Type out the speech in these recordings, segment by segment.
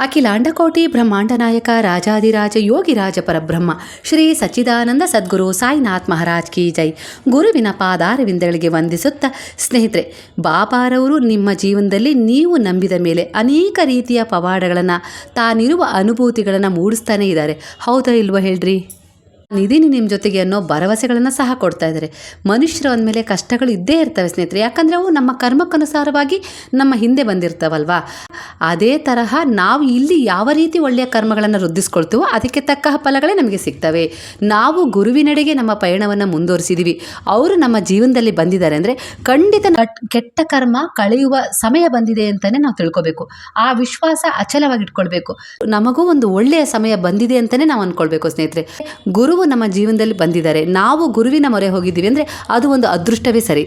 ಅಖಿಲಾಂಡಕೋಟಿ ಬ್ರಹ್ಮಾಂಡ ನಾಯಕ ರಾಜಾದಿರಾಜ ಯೋಗಿರಾಜ ಪರಬ್ರಹ್ಮ, ಶ್ರೀ ಸಚ್ಚಿದಾನಂದ ಸದ್ಗುರು ಸಾಯಿನಾಥ್ ಮಹಾರಾಜ್ ಕಿ ಜೈ. ಗುರುವಿನ ಪಾದಾರವಿಂದಗಳಿಗೆ ವಂದಿಸುತ್ತಾ ಸ್ನೇಹಿತರೆ ಬಾಬಾರವರು ನಿಮ್ಮ ಜೀವನದಲ್ಲಿ ನೀವು ನಂಬಿದ ಮೇಲೆ ಅನೇಕ ರೀತಿಯ ಪವಾಡಗಳನ್ನು ತಾನಿರುವ ಅನುಭೂತಿಗಳನ್ನು ಮೂಡಿಸ್ತಾನೇ ಇದ್ದಾರೆ. ಹೌದಾ ಇಲ್ವಾ ಹೇಳ್ರಿ? ನಿಧಿನಿ ನಿಮ್ಮ ಜೊತೆಗೆ ಅನ್ನೋ ಭರವಸೆಗಳನ್ನು ಸಹ ಕೊಡ್ತಾ ಇದ್ದಾರೆ. ಮನುಷ್ಯರು ಅಂದಮೇಲೆ ಕಷ್ಟಗಳು ಇದ್ದೇ ಇರ್ತವೆ ಸ್ನೇಹಿತರೆ. ಯಾಕಂದರೆ ಅವು ನಮ್ಮ ಕರ್ಮಕ್ಕನುಸಾರವಾಗಿ ನಮ್ಮ ಹಿಂದೆ ಬಂದಿರ್ತಾವಲ್ವಾ? ಅದೇ ತರಹ ನಾವು ಇಲ್ಲಿ ಯಾವ ರೀತಿ ಒಳ್ಳೆಯ ಕರ್ಮಗಳನ್ನು ವೃದ್ಧಿಸ್ಕೊಳ್ತೀವೋ ಅದಕ್ಕೆ ತಕ್ಕ ಫಲಗಳೇ ನಮಗೆ ಸಿಗ್ತವೆ. ನಾವು ಗುರುವಿನಡೆಗೆ ನಮ್ಮ ಪಯಣವನ್ನು ಮುಂದುವರಿಸಿದೀವಿ. ಅವರು ನಮ್ಮ ಜೀವನದಲ್ಲಿ ಬಂದಿದ್ದಾರೆ ಅಂದರೆ ಖಂಡಿತ ಕೆಟ್ಟ ಕರ್ಮ ಕಳೆಯುವ ಸಮಯ ಬಂದಿದೆ ಅಂತಲೇ ನಾವು ತಿಳ್ಕೊಬೇಕು. ಆ ವಿಶ್ವಾಸ ಅಚಲವಾಗಿ ಇಟ್ಕೊಳ್ಬೇಕು ನಮಗೂ ಒಂದು ಒಳ್ಳೆಯ ಸಮಯ ಬಂದಿದೆ ಅಂತಲೇ ನಾವು ಅಂದ್ಕೊಳ್ಬೇಕು ಸ್ನೇಹಿತರೆ. ಗುರುವು ನಮ್ಮ ಜೀವನದಲ್ಲಿ ಬಂದಿದ್ದಾರೆ. ನಾವು ಗುರುವಿನ ಮೊರೆ ಹೋಗಿದ್ದೀವಿ ಅಂದರೆ ಅದು ಒಂದು ಅದೃಷ್ಟವೇ ಸರಿ.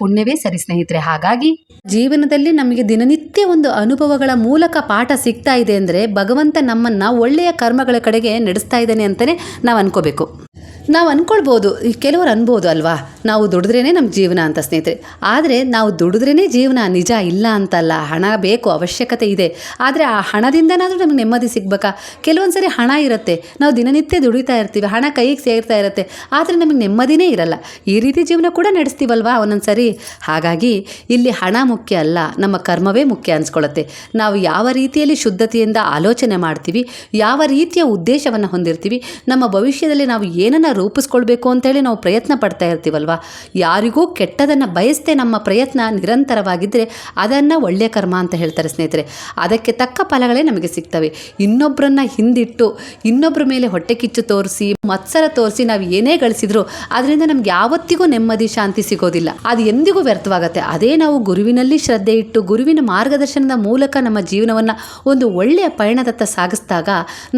ಪುಣ್ಯವೇ ಸರಿ ಸ್ನೇಹಿತರೆ. ಹಾಗಾಗಿ ಜೀವನದಲ್ಲಿ ನಮಗೆ ದಿನನಿತ್ಯ ಒಂದು ಅನುಭವಗಳ ಮೂಲಕ ಪಾಠ ಸಿಗ್ತಾ ಇದೆ ಅಂದರೆ ಭಗವಂತ ನಮ್ಮನ್ನ ಒಳ್ಳೆಯ ಕರ್ಮಗಳ ಕಡೆಗೆ ನಡೆಸ್ತಾ ಇದ್ದಾನೆ ಅಂತಲೇ ನಾವು ಅನ್ಕೋಬೇಕು. ನಾವು ಅಂದ್ಕೊಳ್ಬೋದು ಕೆಲವರು ಅನ್ಬೋದು ಅಲ್ವಾ? ನಾವು ದುಡಿದ್ರೇ ನಮ್ಮ ಜೀವನ ಅಂತ ಸ್ನೇಹಿತರೆ. ಆದರೆ ನಾವು ದುಡಿದ್ರೇ ಜೀವನ ನಿಜ ಇಲ್ಲ ಅಂತಲ್ಲ, ಹಣ ಬೇಕು, ಅವಶ್ಯಕತೆ ಇದೆ. ಆದರೆ ಆ ಹಣದಿಂದನಾದರೂ ನಮಗೆ ನೆಮ್ಮದಿ ಸಿಗ್ಬೇಕಾ? ಕೆಲವೊಂದು ಸರಿ ಹಣ ಇರುತ್ತೆ. ನಾವು ದಿನನಿತ್ಯ ದುಡಿತಾ ಇರ್ತೀವಿ, ಹಣ ಕೈಗೆ ಸೇರ್ತಾ ಇರುತ್ತೆ. ಆದರೆ ನಮಗೆ ನೆಮ್ಮದಿನೇ ಇರಲ್ಲ. ಈ ರೀತಿ ಜೀವನ ಕೂಡ ನಡೆಸ್ತೀವಲ್ವಾ ಒಂದೊಂದು ಸರಿ ಹಾಗಾಗಿ ಇಲ್ಲಿ ಹಣ ಮುಖ್ಯ ಅಲ್ಲ, ನಮ್ಮ ಕರ್ಮವೇ ಮುಖ್ಯ ಅನ್ಸ್ಕೊಳ್ಳುತ್ತೆ ನಾವು ಯಾವ ರೀತಿಯಲ್ಲಿ ಶುದ್ಧತೆಯಿಂದ ಆಲೋಚನೆ ಮಾಡ್ತೀವಿ, ಯಾವ ರೀತಿಯ ಉದ್ದೇಶವನ್ನು ಹೊಂದಿರ್ತೀವಿ, ನಮ್ಮ ಭವಿಷ್ಯದಲ್ಲಿ ನಾವು ಏನನ್ನು ರೂಪಿಸ್ಕೊಳ್ಬೇಕು ಅಂತೇಳಿ ನಾವು ಪ್ರಯತ್ನ ಪಡ್ತಾ ಇರ್ತೀವಲ್ವಾ? ಯಾರಿಗೂ ಕೆಟ್ಟದನ್ನು ಬಯಸದೆ ನಮ್ಮ ಪ್ರಯತ್ನ ನಿರಂತರವಾಗಿದ್ದರೆ ಅದನ್ನು ಒಳ್ಳೆಯ ಕರ್ಮ ಅಂತ ಹೇಳ್ತಾರೆ ಸ್ನೇಹಿತರೆ. ಅದಕ್ಕೆ ತಕ್ಕ ಫಲಗಳೇ ನಮಗೆ ಸಿಗ್ತವೆ. ಇನ್ನೊಬ್ಬರನ್ನ ಹಿಂದಿಟ್ಟು ಇನ್ನೊಬ್ಬರ ಮೇಲೆ ಹೊಟ್ಟೆ ಕಿಚ್ಚು ತೋರಿಸಿ, ಮತ್ಸರ ತೋರಿಸಿ ನಾವು ಏನೇ ಗಳಿಸಿದ್ರು ಅದರಿಂದ ನಮ್ಗೆ ಯಾವತ್ತಿಗೂ ನೆಮ್ಮದಿ, ಶಾಂತಿ ಸಿಗೋದಿಲ್ಲ. ಅದು ಎಂದಿಗೂ ವ್ಯರ್ಥವಾಗುತ್ತೆ. ಅದೇ ನಾವು ಗುರುವಿನಲ್ಲಿ ಶ್ರದ್ಧೆ ಇಟ್ಟು, ಗುರುವಿನ ಮಾರ್ಗದರ್ಶನದ ಮೂಲಕ ನಮ್ಮ ಜೀವನವನ್ನು ಒಂದು ಒಳ್ಳೆಯ ಪಯಣದತ್ತ ಸಾಗಿಸಿದಾಗ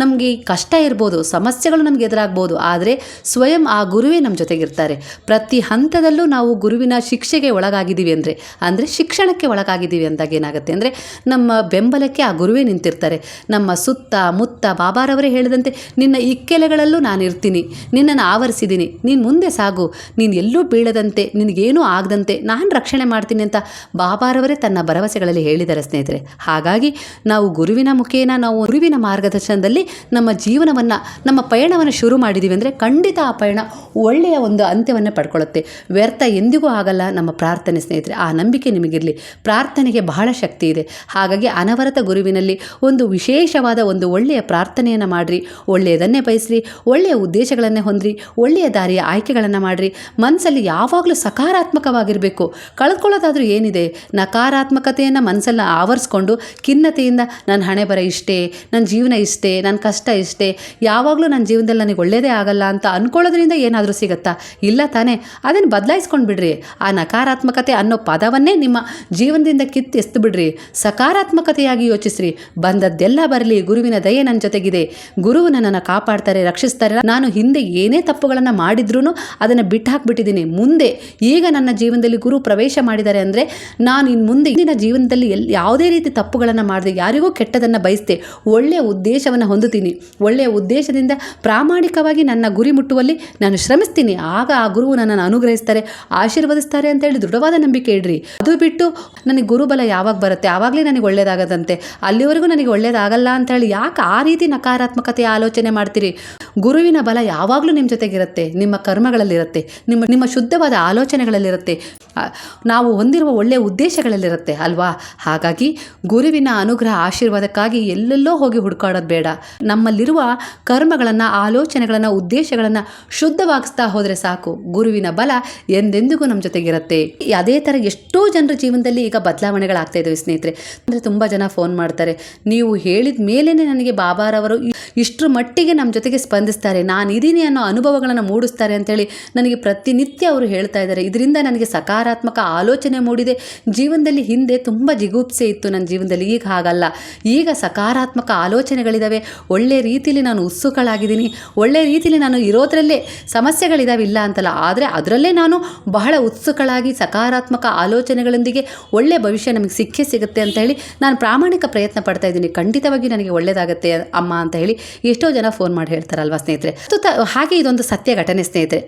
ನಮಗೆ ಕಷ್ಟ ಇರ್ಬೋದು, ಸಮಸ್ಯೆಗಳು ನಮ್ಗೆ ಎದುರಾಗ್ಬೋದು. ಆದರೆ ಸ್ವಯಂ ಆ ಗುರುವೇ ನಮ್ಮ ಜೊತೆಗಿರ್ತಾರೆ. ಪ್ರತಿ ಹಂತದಲ್ಲೂ ನಾವು ಗುರುವಿನ ಶಿಕ್ಷೆಗೆ ಒಳಗಾಗಿದ್ದೀವಿ ಅಂದರೆ ಅಂದರೆ ಶಿಕ್ಷಣಕ್ಕೆ ಒಳಗಾಗಿದ್ದೀವಿ ಅಂದಾಗ ಏನಾಗುತ್ತೆ ಅಂದರೆ, ನಮ್ಮ ಬೆಂಬಲಕ್ಕೆ ಆ ಗುರುವೇ ನಿಂತಿರ್ತಾರೆ. ನಮ್ಮ ಸುತ್ತ ಮುತ್ತ ಬಾಬಾರವರೇ ಹೇಳಿದಂತೆ, ನಿನ್ನ ಇಕ್ಕೆಲೆಗಳಲ್ಲೂ ನಾನು ಇರ್ತೀನಿ, ನಿನ್ನನ್ನು ಆವರಿಸಿದ್ದೀನಿ, ನೀನು ಮುಂದೆ ಸಾಗು, ನೀನು ಎಲ್ಲೂ ಬೀಳದಂತೆ, ನಿನಗೇನೂ ಆಗದಂತೆ ನಾನು ರಕ್ಷಣೆ ಮಾಡ್ತೀನಿ ಅಂತ ಬಾಬಾರವರೇ ತನ್ನ ಭರವಸೆಗಳಲ್ಲಿ ಹೇಳಿದ್ದಾರೆ ಸ್ನೇಹಿತರೆ. ಹಾಗಾಗಿ ನಾವು ಗುರುವಿನ ಮುಖೇನ, ನಾವು ಗುರುವಿನ ಮಾರ್ಗದರ್ಶನದಲ್ಲಿ ನಮ್ಮ ಜೀವನವನ್ನು, ನಮ್ಮ ಪಯಣವನ್ನು ಶುರು ಮಾಡಿದ್ದೀವಿ ಅಂದರೆ ಖಂಡಿತ ಆ ಪಯಣ ಒಳ್ಳೆಯ ಒಂದು ಅಂತ್ಯವನ್ನು ಪಡ್ಕೊಳ್ಳುತ್ತೆ. ವ್ಯರ್ಥ ಎಂದಿಗೂ ಆಗಲ್ಲ ನಮ್ಮ ಪ್ರಾರ್ಥನೆ ಸ್ನೇಹಿತರೆ. ಆ ನಂಬಿಕೆ ನಿಮಗಿರಲಿ. ಪ್ರಾರ್ಥನೆಗೆ ಬಹಳ ಶಕ್ತಿ ಇದೆ. ಹಾಗಾಗಿ ಅನವರತ ಗುರುವಿನಲ್ಲಿ ಒಂದು ವಿಶೇಷವಾದ ಒಂದು ಒಳ್ಳೆಯ ಪ್ರಾರ್ಥನೆಯನ್ನು ಮಾಡಿರಿ. ಒಳ್ಳೆಯದನ್ನೇ ಬಯಸ್ರಿ. ಒಳ್ಳೆಯ ಉದ್ದೇಶಗಳನ್ನೇ ಹೊಂದ್ರಿ. ಒಳ್ಳೆಯ ದಾರಿಯ ಆಯ್ಕೆಗಳನ್ನು ಮಾಡಿರಿ. ಮನಸ್ಸಲ್ಲಿ ಯಾವಾಗಲೂ ಸಕಾರಾತ್ಮಕವಾಗಿರಬೇಕು. ಕಳೆದುಕೊಳ್ಳೋದಾದರೂ ಏನಿದೆ? ನಕಾರಾತ್ಮಕತೆಯನ್ನು ಮನಸ್ಸಲ್ಲಿ ಆವರಿಸ್ಕೊಂಡು ಖಿನ್ನತೆಯಿಂದ ನನ್ನ ಹಣೆ ಬರ ಇಷ್ಟೇ ನನ್ನ ಜೀವನ ಇಷ್ಟೇ ನನ್ನ ಕಷ್ಟ ಇಷ್ಟೇ, ಯಾವಾಗಲೂ ನನ್ನ ಜೀವನದಲ್ಲಿ ನನಗೆ ಒಳ್ಳೆಯದೇ ಆಗಲ್ಲ ಅಂತ ಅಂದ್ಕೊಳ್ಳೋದ್ರಿಂದ ಏನಾದರೂ ಸಿಗುತ್ತಾ? ಇಲ್ಲ ತಾನೇ. ಅದನ್ನು ಬದಲಾಯಿಸ್ಕೊಂಡು ಬಿಡ್ರಿ. ಆ ನಕಾರಾತ್ಮಕತೆ ಅನ್ನೋ ಪದವನ್ನೇ ನಿಮ್ಮ ಜೀವನದಿಂದ ಕಿತ್ತು ಎಸ್ತು ಬಿಡ್ರಿ. ಸಕಾರಾತ್ಮಕತೆಯಾಗಿ ಯೋಚಿಸ್ರಿ. ಬಂದದ್ದೆಲ್ಲ ಬರಲಿ. ಗುರುವಿನ ದಯೆ ನನ್ನ ಜೊತೆಗಿದೆ. ಗುರುವು ನನ್ನನ್ನು ಕಾಪಾಡ್ತಾರೆ, ರಕ್ಷಿಸ್ತಾರೆ. ನಾನು ಹಿಂದೆ ಏನೇ ತಪ್ಪುಗಳನ್ನು ಮಾಡಿದ್ರೂ ಅದನ್ನು ಬಿಟ್ಟು ಹಾಕ್ಬಿಟ್ಟಿದ್ದೀನಿ ಮುಂದೆ ಈಗ ನನ್ನ ಜೀವನದಲ್ಲಿ ಗುರು ಪ್ರವೇಶ ಮಾಡಿದ್ದಾರೆ ಅಂದರೆ ನಾನು ಇನ್ನು ಮುಂದೆ ಇಂದಿನ ಜೀವನದಲ್ಲಿ ಎಲ್ಲಿ ಯಾವುದೇ ರೀತಿ ತಪ್ಪುಗಳನ್ನು ಮಾಡಿದೆ, ಯಾರಿಗೂ ಕೆಟ್ಟದನ್ನು ಬಯಸ್ತೆ ಒಳ್ಳೆಯ ಉದ್ದೇಶವನ್ನು ಹೊಂದುತ್ತೀನಿ. ಒಳ್ಳೆಯ ಉದ್ದೇಶದಿಂದ ಪ್ರಾಮಾಣಿಕವಾಗಿ ನನ್ನ ಗುರಿ ಮುಟ್ಟುವಲ್ಲಿ ನಾನು ಶ್ರಮಿಸ್ತೀನಿ. ಆಗ ಆ ಗುರುವು ನನ್ನನ್ನು ಅನುಗ್ರಹಿಸ್ತಾರೆ, ಆಶೀರ್ವದಿಸ್ತಾರೆ ಅಂತ ಹೇಳಿ ದೃಢವಾದ ನಂಬಿಕೆ ಇಡ್ರಿ. ಅದು ಬಿಟ್ಟು ನನಗೆ ಗುರುಬಲ ಯಾವಾಗ ಬರುತ್ತೆ? ಆವಾಗಲೇ ನನಗೆ ಒಳ್ಳೇದಾಗದಂತೆ. ಅಲ್ಲಿವರೆಗೂ ನನಗೆ ಒಳ್ಳೇದಾಗಲ್ಲ ಅಂತ ಹೇಳಿ ಯಾಕೆ ಆ ರೀತಿ ನಕಾರಾತ್ಮಕತೆ ಆಲೋಚನೆ ಮಾಡ್ತೀರಿ? ಗುರುವಿನ ಬಲ ಯಾವಾಗಲೂ ನಿಮ್ಮ ಜೊತೆಗಿರುತ್ತೆ, ನಿಮ್ಮ ಕರ್ಮಗಳಲ್ಲಿರುತ್ತೆ, ನಿಮ್ಮ ನಿಮ್ಮ ಶುದ್ಧವಾದ ಆಲೋಚನೆಗಳಲ್ಲಿರುತ್ತೆ. ನಾವು ಹೊಂದಿರುವ ಒಳ್ಳೆಯ ಉದ್ದೇಶಗಳಲ್ಲಿರುತ್ತೆ, ಅಲ್ವಾ? ಹಾಗಾಗಿ ಗುರುವಿನ ಅನುಗ್ರಹ ಆಶೀರ್ವಾದಕ್ಕಾಗಿ ಎಲ್ಲೆಲ್ಲೋ ಹೋಗಿ ಹುಡುಕಾಡೋದು ಬೇಡ. ನಮ್ಮಲ್ಲಿರುವ ಕರ್ಮಗಳನ್ನು, ಆಲೋಚನೆಗಳನ್ನು, ಉದ್ದೇಶಗಳನ್ನು ಶುದ್ಧವಾಗಿಸ್ತಾ ಹೋದರೆ ಸಾಕು. ಗುರುವಿನ ಬಲ ಎಂದೆಂದಿಗೂ ನಮ್ಮ ಜೊತೆಗಿರುತ್ತೆ. ಅದೇ ಥರ ಎಷ್ಟೋ ಜನರ ಜೀವನದಲ್ಲಿ ಈಗ ಬದಲಾವಣೆಗಳಾಗ್ತಾ ಇದ್ದಾವೆ ಸ್ನೇಹಿತರೆ. ಅಂದರೆ ತುಂಬ ಜನ ಫೋನ್ ಮಾಡ್ತಾರೆ. ನೀವು ಹೇಳಿದ ಮೇಲೇ ನನಗೆ ಬಾಬಾರವರು ಇಷ್ಟರ ಮಟ್ಟಿಗೆ ನಮ್ಮ ಜೊತೆಗೆ ಸ್ಪಂದಿಸ್ತಾರೆ. ನಾನು ಇದ್ದೀನಿ ಅನ್ನೋ ಅನುಭವಗಳನ್ನು ಮೂಡಿಸ್ತಾರೆ ಅಂತೇಳಿ ನನಗೆ ಪ್ರತಿನಿತ್ಯ ಅವರು ಹೇಳ್ತಾ ಇದ್ದಾರೆ ಇದರಿಂದ ನನಗೆ ಸಕಾರಾತ್ಮಕ ಆಲೋಚನೆ ಮೂಡಿದೆ. ಜೀವನದಲ್ಲಿ ಹಿಂದೆ ತುಂಬ ಜಿಗುಪ್ಸೆ ಇತ್ತು ನನ್ನ ಜೀವನದಲ್ಲಿ. ಈಗ ಹಾಗಲ್ಲ. ಈಗ ಸಕಾರಾತ್ಮಕ ಆಲೋಚನೆಗಳಿದ್ದಾವೆ ಒಳ್ಳೆ ರೀತಿಯಲ್ಲಿ ನಾನು ಉತ್ಸುಕಳಾಗಿದ್ದೀನಿ. ಒಳ್ಳೆ ರೀತಿಯಲ್ಲಿ ನಾನು ಇರೋದ್ರಲ್ಲೇ ಸಮಸ್ಯೆಗಳಿದಾವೆ ಇಲ್ಲ ಅಂತಲ್ಲ. ಆದರೆ ಅದರಲ್ಲೇ ನಾನು ಬಹಳ ಉತ್ಸುಕಳಾಗಿ ಸಕಾರಾತ್ಮಕ ಆಲೋಚನೆಗಳೊಂದಿಗೆ ಒಳ್ಳೆಯ ಭವಿಷ್ಯ ನಮಗೆ ಸಿಕ್ಕೇ ಸಿಗುತ್ತೆ ಅಂತ ಹೇಳಿ ನಾನು ಪ್ರಾಮಾಣಿಕ ಪ್ರಯತ್ನ ಪಡ್ತಾ ಇದ್ದೀನಿ. ಖಂಡಿತವಾಗಿ ನನಗೆ ಒಳ್ಳೆಯದಾಗುತ್ತೆ ಅಮ್ಮ ಅಂತ ಹೇಳಿ ಎಷ್ಟೋ ಜನ ಫೋನ್ ಮಾಡಿ ಹೇಳ್ತಾರಲ್ವಾ ಸ್ನೇಹಿತರೆ. ಹಾಗೆ ಇದೊಂದು ಸತ್ಯ ಘಟನೆ ಸ್ನೇಹಿತರೆ.